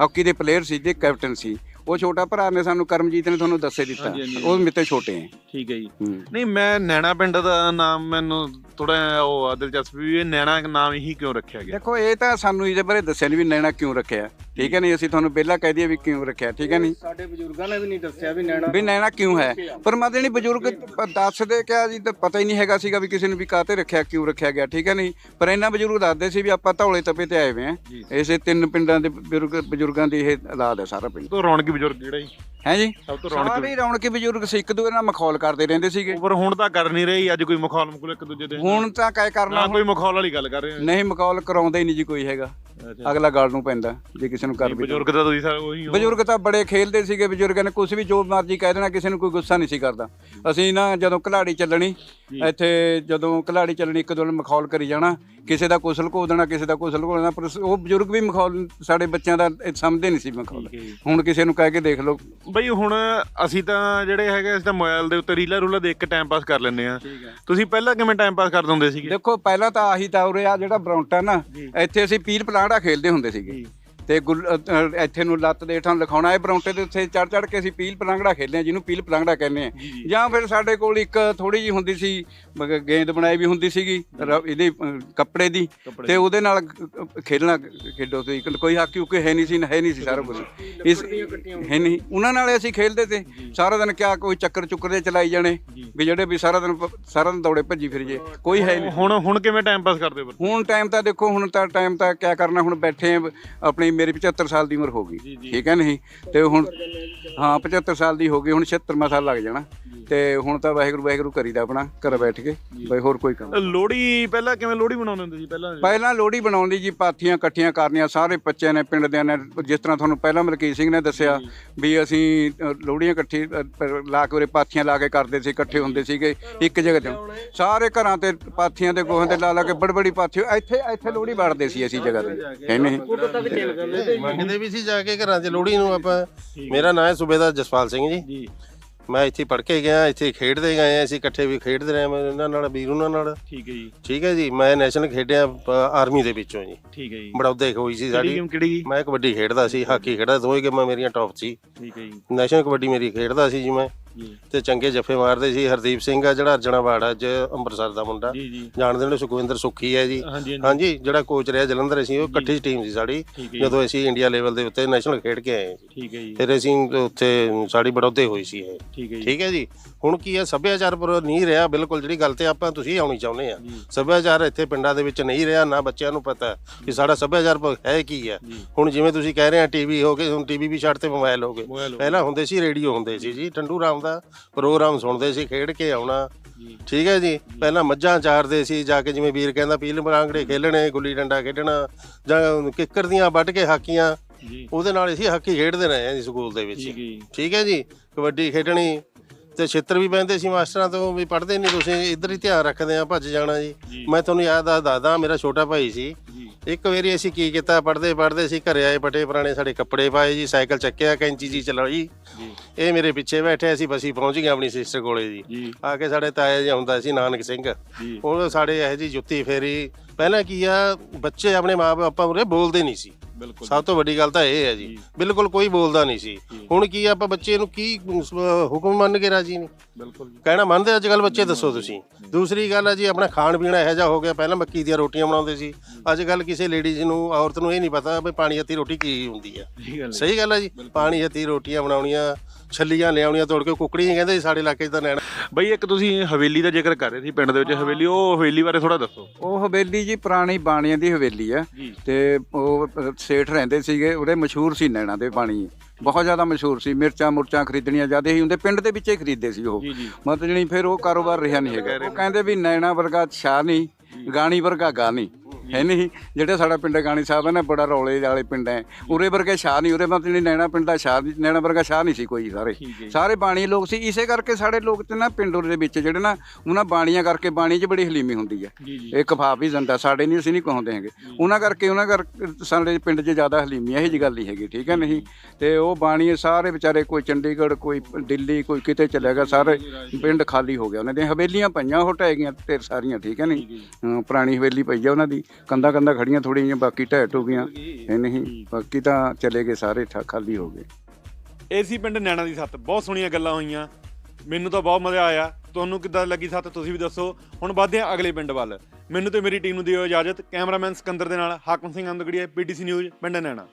ਹਾਕੀ ਦੇ ਪਲੇਅਰ ਸੀ ਤੇ ਕੈਪਟਨ ਸੀ। ਉਹ ਛੋਟਾ ਭਰਾ ਨੇ ਸਾਨੂੰ ਕਰਮਜੀਤ ਨੇ ਤੁਹਾਨੂੰ ਦੱਸੇ ਦਿੱਤਾ। ਹਾਂਜੀ, ਹਾਂਜੀ। ਉਹ ਮੇਤੇ ਛੋਟੇ ਹੈ। ਠੀਕ ਹੈ ਜੀ। ਹੂੰ। ਨਹੀਂ ਮੈਂ ਨੈਣਾ ਪਿੰਡ ਦਾ ਨਾਮ ਮੈਨੂੰ ਥੋੜਾ ਉਹ ਆ ਦਿਲਚਸਪੀ ਵੀ ਇਹ ਨੈਣਾ ਨਾਮ ਹੀ ਕਿਉਂ ਰੱਖਿਆ ਗਿਆ? ਦੇਖੋ ਇਹ ਤਾਂ ਸਾਨੂੰ ਇਹਦੇ ਬਾਰੇ ਦੱਸਿਆ ਨਹੀਂ ਵੀ ਨੈਣਾ ਕਿਉਂ ਰੱਖਿਆ। ਠੀਕ ਹੈ ਨਹੀਂ ਅਸੀਂ ਤੁਹਾਨੂੰ ਪਹਿਲਾਂ ਕਹਿ ਦਈਏ ਵੀ ਕਿਉਂ ਰੱਖਿਆ ਠੀਕ ਹੈ ਨਹੀਂ ਸਾਡੇ ਬਜ਼ੁਰਗਾਂ ਨੇ ਵੀ ਨਹੀਂ ਦੱਸਿਆ ਵੀ ਨੈਣਾ ਵੀ ਨੈਣਾ ਕਿਉਂ ਹੈ? ਪਰ ਮਤਲਬ ਨਹੀਂ ਬਜ਼ੁਰਗ ਪ- ਦੱਸਦੇ ਕਿਹਾ ਜੀ ਤਾਂ ਪਤਾ ਹੀ ਨਹੀਂ ਹੈਗਾ ਸੀਗਾ ਵੀ ਕਿਸੇ ਨੂੰ ਵੀ ਕਾਹਤੇ ਰੱਖਿਆ ਕਿਉਂ ਰੱਖਿਆ ਗਿਆ ਠੀਕ ਹੈ ਨਹੀਂ ਪਰ ਇਹਨਾਂ ਬਜ਼ੁਰਗ ਦੱਸਦੇ ਸੀ ਵੀ ਆਪਾਂ ਧੌਲੇ ਤਪੇ ਤੇ ਆਏ ਹੋਏ ਆ। ਇਸੇ ਤਿੰਨ ਪਿੰਡਾਂ ਦੇ ਬਜ਼ੁਰਗ ਬਜ਼ੁਰਗਾਂ ਦੀ ਇਹ ਔਲਾਦ ਹੈ ਸਾਰਾ ਪਿੰਡ। ਤੋਂ ਰੌਣਕੀ ਬਜ਼ੁਰਗ ਜਿਹੜਾ ਜੀ ਹੈ ਜੀ? ਸਭ ਤੋਂ ਰੌਣਕੀ ਸਾਰੇ ਰੌਣਕੀ ਬਜ਼ੁਰਗ ਸੀ ਇੱਕ ਦੂਜੇ ਨਾਲ ਮਖੌਲ ਕਰਦੇ ਰਹਿੰਦੇ ਸੀਗੇ। ਪਰ ਹੁਣ ਤਾਂ ਕਰ ਨਹੀਂ ਰਹੀ ਅੱਜ ਕੋਈ ਮਖੌਲ ਮਖੌਲ ਇੱਕ ਦੂਜੇ ਦੇ ਹੁਣ ਤਾਂ ਕਰਨਾ ਨਾ ਕੋਈ ਮਖੌਲ ਵਾਲੀ ਗੱਲ ਕਰ ਰਹੇ ਨਹੀਂ ਮਖੌਲ ਕਰਾਉਂਦਾ ਹੀ ਨਹੀਂ ਜੀ ਕੋਈ ਹੈਗਾ। ਅਗਲਾ ਗੱਲ ਨੂੰ ਪੈਂਦਾ ਜੇ ਕਿਸੇ ਨੂੰ ਕਰ ਵੀ ਬਜ਼ੁਰਗ ਤਾਂ ਤੁਸੀਂ ਸਾਰੇ ਉਹੀ ਹੋ। ਬਜ਼ੁਰਗ ਤਾਂ ਬੜੇ ਖੇਲਦੇ ਸੀਗੇ ਬਜ਼ੁਰਗਾਂ ਨੇ ਕੁਝ ਵੀ ਜੋ ਮਰਜ਼ੀ ਕਹਿ ਦੇਣਾ ਕਿਸੇ ਨੂੰ ਕੋਈ ਗੁੱਸਾ ਨਹੀਂ ਸੀ ਕਰਦਾ। ਅਸੀਂ ਨਾ ਜਦੋਂ ਘਲਾੜੀ ਚੱਲਣੀ ਇੱਥੇ ਜਦੋਂ ਘਲਾੜੀ ਚੱਲਣੀ ਇੱਕ ਦੂਜੇ ਨੂੰ ਮਖੌਲ ਕਰੀ ਜਾਣਾ ਕਿਸੇ ਦਾ ਕੁਸਲ ਘੋ ਦੇਣਾ ਕਿਸੇ ਦਾ ਕੁਸਲ ਘੋ ਦੇਣਾ ਪਰ ਉਹ ਬਜ਼ੁਰਗ ਵੀ ਮਖੌਲ ਸਾਡੇ ਬੱਚਿਆਂ ਦਾ ਇਹ ਸਮਝਦੇ ਨਹੀਂ ਸੀ ਮਖੌਲ। ਹੁਣ ਕਿਸੇ ਨੂੰ ਕਹਿ ਕੇ ਦੇਖ ਲਓ। ਬਈ ਹੁਣ ਅਸੀਂ ਤਾਂ ਜਿਹੜੇ ਹੈਗੇ ਅਸੀਂ ਤਾਂ ਮੋਬਾਈਲ ਦੇ ਉੱਤੇ ਰੀਲਾ ਰੂਲਾ ਦੇਖ ਕੇ ਟਾਈਮ ਪਾਸ ਕਰ ਲੈਂਦੇ ਆ ਤੁਸੀਂ ਪਹਿਲਾਂ ਕਿਵੇਂ ਟਾਈਮ ਪਾਸ ਕਰਦੇ ਹੁੰਦੇ ਸੀਗੇ? ਦੇਖੋ ਪਹਿਲਾਂ ਤਾਂ ਆਹੀ ਤਾਂ ਉਰੇ ਆ ਜਿਹੜਾ ਬਰੌਂਟਾ ਨਾ ਇੱਥੇ ਅਸੀਂ ਪੀਰ ਪਲਾਂਡਾ ਖੇਲਦੇ ਹੁੰਦੇ ਸੀਗੇ। ਤੇ ਇੱਥੇ ਨੂੰ ਲੱਤ ਦੇ ਹੇਠਾਂ ਲਿਖਾਉਣਾ ਇਹ ਬਰੌਂਟੇ ਦੇ ਉੱਤੇ ਚੜ ਚੜ ਕੇ ਅਸੀਂ ਪੀਲ ਪਲਾਂਗੜਾ ਖੇਲਦੇ ਆ ਜਿਹਨੂੰ ਪੀਲ ਪਲਾਂਗੜਾ ਕਹਿੰਦੇ ਆ ਜਾਂ ਫਿਰ ਸਾਡੇ ਕੋਲ ਇੱਕ ਥੋੜੀ ਜੀ ਹੁੰਦੀ ਸੀ ਗੇਂਦ ਬਣਾਈ ਵੀ ਹੁੰਦੀ ਸੀਗੀ ਇਹਦੇ ਕੱਪੜੇ ਦੀ। ਤੇ ਉਹਦੇ ਨਾਲ ਅ, ਖੇਲਣਾ ਖੇਡੋ ਤੇ ਕੋਈ ਹਾਕੀ ਉਕੇ ਹੈ ਨਹੀਂ ਸੀ ਹੈ ਨਹੀਂ ਸੀ ਸਾਰਾ ਕੁਝ ਇਸ ਹੈ ਨਹੀਂ। ਉਹਨਾਂ ਨਾਲ ਅਸੀਂ ਖੇਲਦੇ ਤੇ ਸਾਰਾ ਦਿਨ ਕਿਆ ਕੋਈ ਚੱਕਰ ਚੁੱਕਰ ਦੇ ਚਲਾਈ ਜਾਣੇ ਵੀ ਜਿਹੜੇ ਵੀ ਸਾਰਾ ਦਿਨ ਸਾਰਾ ਦਿਨ ਦੌੜੇ ਭੱਜੀ ਫਿਰ ਜੇ ਕੋਈ ਹੈ ਨਹੀਂ। ਹੁਣ ਹੁਣ ਕਿਵੇਂ ਟਾਈਮ ਪਾਸ ਕਰਦੇ ਹੋ ਹੁਣ ਟਾਈਮ ਤਾਂ ਦੇਖੋ ਹੁਣ ਤਾਂ ਟਾਈਮ ਤਾਂ ਕਿਆ ਕਰਨਾ ਹੁਣ ਬੈਠੇ ਆਪਣੀ ਮੇਰੀ 75 ਸਾਲ ਦੀ ਉਮਰ ਹੋ ਗਈ। ਠੀਕ ਹੈ ਨਹੀਂ? ਤੇ ਹੁਣ ਹਾਂ 75 ਸਾਲ ਦੀ ਹੋ ਗਈ ਹੁਣ 76ਵਾਂ ਸਾਲ ਲੱਗ ਜਾਣਾ। ਤੇ ਹੁਣ ਤਾਂ ਵਾਹਿਗੁਰੂ ਵਾਹਿਗੁਰੂ ਕਰੀਦਾ ਆਪਣਾ ਘਰ ਬੈਠ ਕੇ ਬਈ ਹੋਰ ਕੋਈ ਕੰਮ ਲੋਹੜੀ ਪਹਿਲਾਂ ਕਿਵੇਂ ਲੋਹੜੀ ਮਨਾਉਂਦੇ ਹੁੰਦੇ ਸੀ? ਪਹਿਲਾਂ ਪਹਿਲਾਂ ਲੋਹੜੀ ਬਣਾਉਣ ਦੀ ਜੀ ਪਾਥੀਆਂ ਇਕੱਠੀਆਂ ਕਰਨੀਆਂ ਸਾਰੇ ਬੱਚਿਆਂ ਨੇ ਪਿੰਡ ਦਿਆਂ ਨੇ ਜਿਸ ਤਰ੍ਹਾਂ ਤੁਹਾਨੂੰ ਪਹਿਲਾਂ ਮਲਕੀਤ ਸਿੰਘ ਨੇ ਦੱਸਿਆ ਵੀ ਅਸੀਂ ਅ, ਲੋਹੜੀਆਂ ਇਕੱਠੀ ਲਾ ਕੇ ਉਰੇ ਪਾਥੀਆਂ ਲਾ ਕੇ ਕਰਦੇ ਸੀ ਇਕੱਠੇ ਹੁੰਦੇ ਸੀਗੇ ਇੱਕ ਜਗ੍ਹਾ ਤੇ। ਸਾਰੇ ਘਰਾਂ ਤੇ ਪਾਥੀਆਂ ਦੇ ਗੋਹਾਂ ਤੇ ਲਾ ਲਾ ਕੇ ਬੜ ਬੜੀ ਪਾਥੀ ਇੱਥੇ ਇੱਥੇ ਲੋਹੜੀ ਵੜਦੇ ਸੀ ਅਸੀਂ ਜਗ੍ਹਾ ਤੇ। ਮੰਗਦੇ ਵੀ ਸੀ ਜਾ ਕੇ ਘਰਾਂ 'ਚ ਲੋਹੜੀ ਨੂੰ ਆਪਾਂ ਮੇਰਾ ਨਾਮ ਹੈ ਸੂਬੇਦਾਰ ਜਸਪਾਲ ਸਿੰਘ ਜੀ। ਜੀ। ਮੈਂ ਇੱਥੇ ਪੜ੍ਹ ਕੇ ਗਿਆ ਇੱਥੇ ਖੇਡਦੇ ਗਏ ਆ ਅਸੀਂ ਇਕੱਠੇ ਵੀ ਖੇਡਦੇ ਰਹੇ ਮੈਂ ਇਹਨਾਂ ਨਾਲ ਵੀਰ ਉਹਨਾਂ ਨਾਲ। ਠੀਕ ਹੈ ਜੀ। ਠੀਕ ਹੈ ਜੀ ਮੈਂ ਨੈਸ਼ਨਲ ਖੇਡਿਆ ਆਰਮੀ ਦੇ ਵਿੱਚੋਂ ਜੀ। ਠੀਕ ਹੈ ਜੀ। ਬੜੌਦੇ ਹੋਈ ਸੀ ਕਿਹੜੀ ਸਾਡੀ ਗੇਮ ਕਿਹੜੀ? ਜੀ ਮੈਂ ਕਬੱਡੀ ਖੇਡਦਾ ਸੀ ਹਾਕੀ ਖੇਡਦਾ ਦੋਵੇਂ ਗੇਮਾਂ ਮੇਰੀਆਂ ਟੌਪ ਸੀ। ਠੀਕ ਹੈ ਜੀ। ਨੈਸ਼ਨਲ ਕਬੱਡੀ ਮੇਰੀ ਖੇਡਦਾ ਸੀ ਜੀ ਮੈਂ। ਤੇ ਚੰਗੇ ਜੱਫੇ ਮਾਰਦੇ ਸੀ। ਹਰਦੀਪ ਸਿੰਘ ਆ ਜਿਹੜਾ ਅਰਜਣਾ ਵਾੜਾ ਅੱਜ ਅੰਮ੍ਰਿਤਸਰ ਦਾ ਮੁੰਡਾ। ਜੀ ਜੀ। ਜਾਣਦੇ ਨੇ ਸੁਖਵਿੰਦਰ ਸੁੱਖੀ ਹੈ ਜੀ। ਹਾਂਜੀ ਜਿਹੜਾ ਕੋਚ ਰਿਹਾ ਜਲੰਧਰ ਅਸੀਂ ਉਹ ਇਕੱਠੀ ਟੀਮ ਸੀ ਸਾਡੀ। ਠੀਕ ਹੈ ਜੀ। ਜਦੋਂ ਅਸੀਂ ਇੰਡੀਆ ਲੈਵਲ ਦੇ ਉੱਤੇ ਨੈਸ਼ਨਲ ਖੇਡ ਕੇ ਆਏ ਜੀ ਠੀਕ ਹੈ ਜੀ। ਫਿਰ ਅਸੀਂ ਉੱਥੇ ਸਾਡੀ ਬੜੌਦੇ ਹੋਈ ਸੀ ਇਹ। ਠੀਕ ਹੈ ਜੀ। ਠੀਕ ਹੈ ਜੀ। ਹੁਣ ਕੀ ਹੈ ਸੱਭਿਆਚਾਰ ਪਰ ਨਹੀਂ ਰਿਹਾ। ਬਿਲਕੁਲ ਜਿਹੜੀ ਗੱਲ ਤੇ ਆਪਾਂ ਤੁਸੀਂ ਆਉਣੀ ਚਾਹੁੰਦੇ ਆ। ਜੀ। ਸੱਭਿਆਚਾਰ ਇੱਥੇ ਪਿੰਡਾਂ ਦੇ ਵਿੱਚ ਨਹੀਂ ਰਿਹਾ ਨਾ ਬੱਚਿਆਂ ਨੂੰ ਪਤਾ ਕਿ ਸਾਡਾ ਸੱਭਿਆਚਾਰ ਪ- ਹੈ ਕੀ ਹੈ ਜੀ। ਹੁਣ ਜਿਵੇਂ ਤੁਸੀਂ ਕਹਿ ਰਹੇ ਆ ਟੀਵੀ ਹੋ ਗਏ ਹੁਣ ਟੀਵੀ ਵੀ ਛੱਡ ਤੇ ਮੋਬਾਈਲ ਹੋ ਗਏ। ਮੋਬਾਈਲ ਹੋ ਪਹਿਲਾਂ ਹੁੰਦੇ ਸੀ ਰੇਡੀਓ ਹੁੰਦੇ ਸੀ ਜੀ। ਟੰਡੂ ਰਾਮ ਦਾ ਪ੍ਰੋਗਰਾਮ ਸੁਣਦੇ ਸੀ ਖੇਡ ਕੇ ਆਉਣਾ। ਠੀਕ ਹੈ ਜੀ। ਪਹਿਲਾਂ ਮੱਝਾਂ ਚਾਰਦੇ ਸੀ ਜਾ ਕੇ ਜਿਵੇਂ ਵੀਰ ਕਹਿੰਦਾ ਪੀਲ ਮਰਾਂਗੜੇ ਖੇਲਣੇ ਗੁੱਲੀ ਡੰਡਾ ਖੇਡਣਾ ਜਾਂ ਕਿੱਕਰ ਦੀਆਂ ਵੱਢ ਕੇ ਹਾਕੀਆਂ ਉਹਦੇ ਨਾਲ ਅਸੀਂ ਹਾਕੀ ਖੇਡਦੇ ਰਹੇ ਹਾਂ ਜੀ ਸਕੂਲ ਦੇ ਵਿੱਚ। ਠੀਕ ਹੈ ਜੀ। ਕਬੱਡੀ ਖੇਡਣੀ ਤੇ ਛਿੱਤਰ ਵੀ ਪੈਂਦੇ ਸੀ ਮਾਸਟਰਾਂ ਤੋਂ ਵੀ ਪੜ੍ਹਦੇ ਨਹੀਂ ਤੁਸੀਂ ਇੱਧਰ ਹੀ ਧਿਆਨ ਰੱਖਦੇ ਆ ਭੱਜ ਜਾਣਾ ਜੀ। ਮੈਂ ਤੁਹਾਨੂੰ ਯਾਦ ਆ ਦਾਦਾ ਮੇਰਾ ਛੋਟਾ ਭਾਈ ਸੀ। ਇੱਕ ਵਾਰੀ ਅਸੀਂ ਕੀ ਕੀਤਾ ਪੜ੍ਹਦੇ ਪੜ੍ਹਦੇ ਸੀ ਘਰੇ ਆਏ ਪਟੇ ਪੁਰਾਣੇ ਸਾਡੇ ਕੱਪੜੇ ਪਾਏ ਜੀ ਸਾਈਕਲ ਚੱਕਿਆ ਕੈਂਚੀ ਜੀ ਚਲਾਈ। ਜੀ। ਇਹ ਮੇਰੇ ਪਿੱਛੇ ਬੈਠੇ ਅਸੀਂ ਬਸੀ ਪਹੁੰਚ ਗਏ ਆਪਣੀ ਸਿਸਟਰ ਕੋਲੇ ਜੀ। ਆ ਕੇ ਸਾਡੇ ਤਾਇਆ ਜੀ ਹੁੰਦਾ ਸੀ ਨਾਨਕ ਸਿੰਘ। ਉਹ ਸਾਡੇ ਇਹੋ ਜੀ ਜੁੱਤੀ ਫੇਰੀ। ਪਹਿਲਾਂ ਕੀ ਆ ਬੱਚੇ ਆਪਣੇ ਮਾਪੇ ਮੂਹਰੇ ਬੋਲਦੇ ਨਹੀਂ ਸੀ। ਬਿਲਕੁਲ ਸਭ ਤੋਂ ਵੱਡੀ ਗੱਲ ਤਾਂ ਇਹ ਹੈ ਜੀ। ਬਿਲਕੁਲ ਕੋਈ ਬੋਲਦਾ ਨਹੀਂ ਸੀ। ਹੁਣ ਕੀ ਆਪਾਂ ਬੱਚੇ ਨੂੰ ਕੀ ਹੁਕਮ ਮੰਨ ਕੇ ਰਾਜੀ ਨਹੀਂ ਬਿਲਕੁਲ ਜੀ। ਕਹਿਣਾ ਮੰਨਦੇ ਅੱਜ ਕੱਲ ਬੱਚੇ ਦੱਸੋ ਤੁਸੀਂ। ਦੂਸਰੀ ਗੱਲ ਹੈ ਜੀ ਆਪਣਾ ਖਾਣ ਪੀਣਾ ਇਹੋ ਜਿਹਾ ਹੋ ਗਿਆ ਪਹਿਲਾਂ ਮੱਕੀ ਦੀਆਂ ਰੋਟੀਆਂ ਬਣਾਉਂਦੇ ਸੀ। ਅੱਜ ਕੱਲ ਕਿਸੇ ਲੇਡੀਜ਼ ਨੂੰ ਔਰਤ ਨੂੰ ਇਹ ਨਹੀਂ ਪਤਾ ਵੀ ਪਾਣੀ ਹੱਤੀ ਰੋਟੀ ਕੀ ਹੁੰਦੀ ਹੈ ਸਹੀ ਗੱਲ ਹੈ ਜੀ। ਪਾਣੀ ਹੱਤੀ ਰੋਟੀਆਂ ਬਣਾਉਣੀਆਂ ਛੱਲੀਆਂ ਲਿਆਉਣੀਆਂ ਤੋੜ ਕੇ ਕੁਕੜੀਆਂ ਕਹਿੰਦੇ ਸੀ ਸਾਡੇ ਇਲਾਕੇ 'ਚ ਤਾਂ ਨੈਣਾ ਬਈ ਇੱਕ ਤੁਸੀਂ ਹਵੇਲੀ ਦਾ ਜ਼ਿਕਰ ਕਰ ਰਹੇ ਸੀ ਪਿੰਡ ਦੇ ਵਿੱਚ। ਹਵੇਲੀ ਉਹ ਹਵੇਲੀ ਬਾਰੇ ਥੋੜਾ ਦੱਸੋ। ਉਹ ਹਵੇਲੀ ਜੀ ਪੁਰਾਣੀ ਬਾਣੀਆਂ ਦੀ ਹਵੇਲੀ ਆ। ਤੇ ਉਹ ਸੇਠ ਰਹਿੰਦੇ ਸੀਗੇ ਉਹਦੇ ਮਸ਼ਹੂਰ ਸੀ ਨੈਣਾ ਦੇ ਪਾਣੀ ਬਹੁਤ ਜ਼ਿਆਦਾ ਮਸ਼ਹੂਰ ਸੀ। ਮਿਰਚਾਂ ਮੁਰਚਾਂ ਖਰੀਦਣੀਆਂ ਜ਼ਿਆਦਾ ਹੀ ਹੁੰਦੇ। ਪਿੰਡ ਦੇ ਵਿੱਚ ਹੀ ਖਰੀਦਦੇ ਸੀ ਉਹ। ਜੀ ਜੀ। ਮਤਲਬ ਜਣੀ ਫਿਰ ਉਹ ਕਾਰੋਬਾਰ ਰਿਹਾ ਨਹੀਂ ਹੈਗਾ। ਉਹ ਕਹਿੰਦੇ ਵੀ ਨੈਣਾ ਵਰਗਾ ਸ਼ਾਹ ਨਹੀਂ ਗਾਣੀ ਵਰਗਾ ਗਾ ਨਹੀਂ। ਹੈ ਨਹੀਂ ਜਿਹੜੇ ਸਾਡਾ ਪਿੰਡ ਗਾਣੀ ਸਾਹਿਬ ਹੈ ਨਾ ਬੜਾ ਰੌਲੇ ਵਾਲੇ ਪਿੰਡ ਹੈ। ਉਰੇ ਵਰਗੇ ਸ਼ਾਹ ਨਹੀਂ ਉਰੇ ਮਤਲਬ ਨੈਣਾ ਪਿੰਡ ਦਾ ਸ਼ਾਹ ਨਹੀਂ ਨੈਣਾ ਵਰਗਾ ਸ਼ਾਹ ਨਹੀਂ ਸੀ ਕੋਈ ਸਾਰੇ। ਹੈ। ਸਾਰੇ ਬਾਣੀ ਲੋਕ ਸੀ ਇਸੇ ਕਰਕੇ ਸਾਡੇ ਲੋਕ ਤੇ ਨਾ ਪਿੰਡ ਉਰੇ ਦੇ ਵਿੱਚ ਜਿਹੜੇ ਨਾ ਉਹਨਾਂ ਬਾਣੀਆਂ ਕਰਕੇ ਬਾਣੀ 'ਚ ਬੜੀ ਹਲੀਮੀ ਹੁੰਦੀ ਹੈ। ਇਹ ਕਫਾਫ ਹੀ ਜਾਂਦਾ ਸਾਡੇ ਨਹੀਂ ਅਸੀਂ ਨਹੀਂ ਕਹਾਉਂਦੇ ਹੈਗੇ। ਉਹਨਾਂ ਕਰਕੇ ਉਹਨਾਂ ਕਰਕੇ ਸਾਡੇ ਪਿੰਡ 'ਚ ਜ਼ਿਆਦਾ ਹਲੀਮੀ ਹੈ ਇਹ ਜੀ ਗੱਲ ਨਹੀਂ ਹੈਗੀ ਠੀਕ ਹੈ ਨਹੀਂ? ਤੇ ਉਹ ਬਾਣੀ ਸਾਰੇ ਵਿਚਾਰੇ ਕੋਈ ਚੰਡੀਗੜ੍ਹ ਕੋਈ ਦਿੱਲੀ ਕੋਈ ਕਿਤੇ ਚਲੇ ਗਿਆ ਸਾਰੇ ਪਿੰਡ ਖਾਲੀ ਹੋ ਗਿਆ। ਉਹਨਾਂ ਦੀਆਂ ਹਵੇਲੀਆਂ ਪਈਆਂ ਢਹਿ ਗਈਆਂ ਤੇ ਸਾਰੀਆਂ ਠੀਕ ਹੈ ਨਹੀਂ? ਹਾਂ, ਪੁਰਾਣੀ ਹਵੇਲੀ ਪਈ ਆ ਉਹਨਾਂ ਦੀ। ਕੰਦਾ ਕੰਦਾ ਖੜੀਆਂ ਥੋੜੀਆਂ ਜਿਹੀਆਂ ਬਾਕੀ ਢਹਿ ਟੂ ਗਈਆਂ। ਇਹ ਨਹੀਂ ਬਾਕੀ ਤਾਂ ਚਲੇ ਗਏ ਸਾਰੇ ਠਾ- ਖਾਲੀ ਹੋ ਗਏ। ਇਹ ਸੀ ਪਿੰਡ ਨੈਣਾ ਦੀ ਸੱਤ। ਬਹੁਤ ਸੋਹਣੀਆਂ ਗੱਲਾਂ ਹੋਈਆਂ। ਮੈਨੂੰ ਤਾਂ ਬਹੁਤ ਮਜ਼ਾ ਆਇਆ। ਤੁਹਾਨੂੰ ਕਿੱਦਾਂ ਲੱਗੀ ਸੱਤ ਤੁਸੀਂ ਵੀ ਦੱਸੋ। ਹੁਣ ਵੱਧਦੇ ਹਾਂ ਅਗਲੇ ਪਿੰਡ ਵੱਲ। ਮੈਨੂੰ ਤੇ ਮੇਰੀ ਟੀਮ ਨੂੰ ਦਿਓ ਇਜਾਜ਼ਤ। ਕੈਮਰਾਮੈਨ ਸਿਕੰਦਰ ਦੇ ਨਾਲ ਹਾਕਮ ਸਿੰਘ ਅੰਦਗੜੀਆ ਪੀਟੀਸੀ ਨਿਊਜ਼ ਪਿੰਡ ਨੈਣਾ।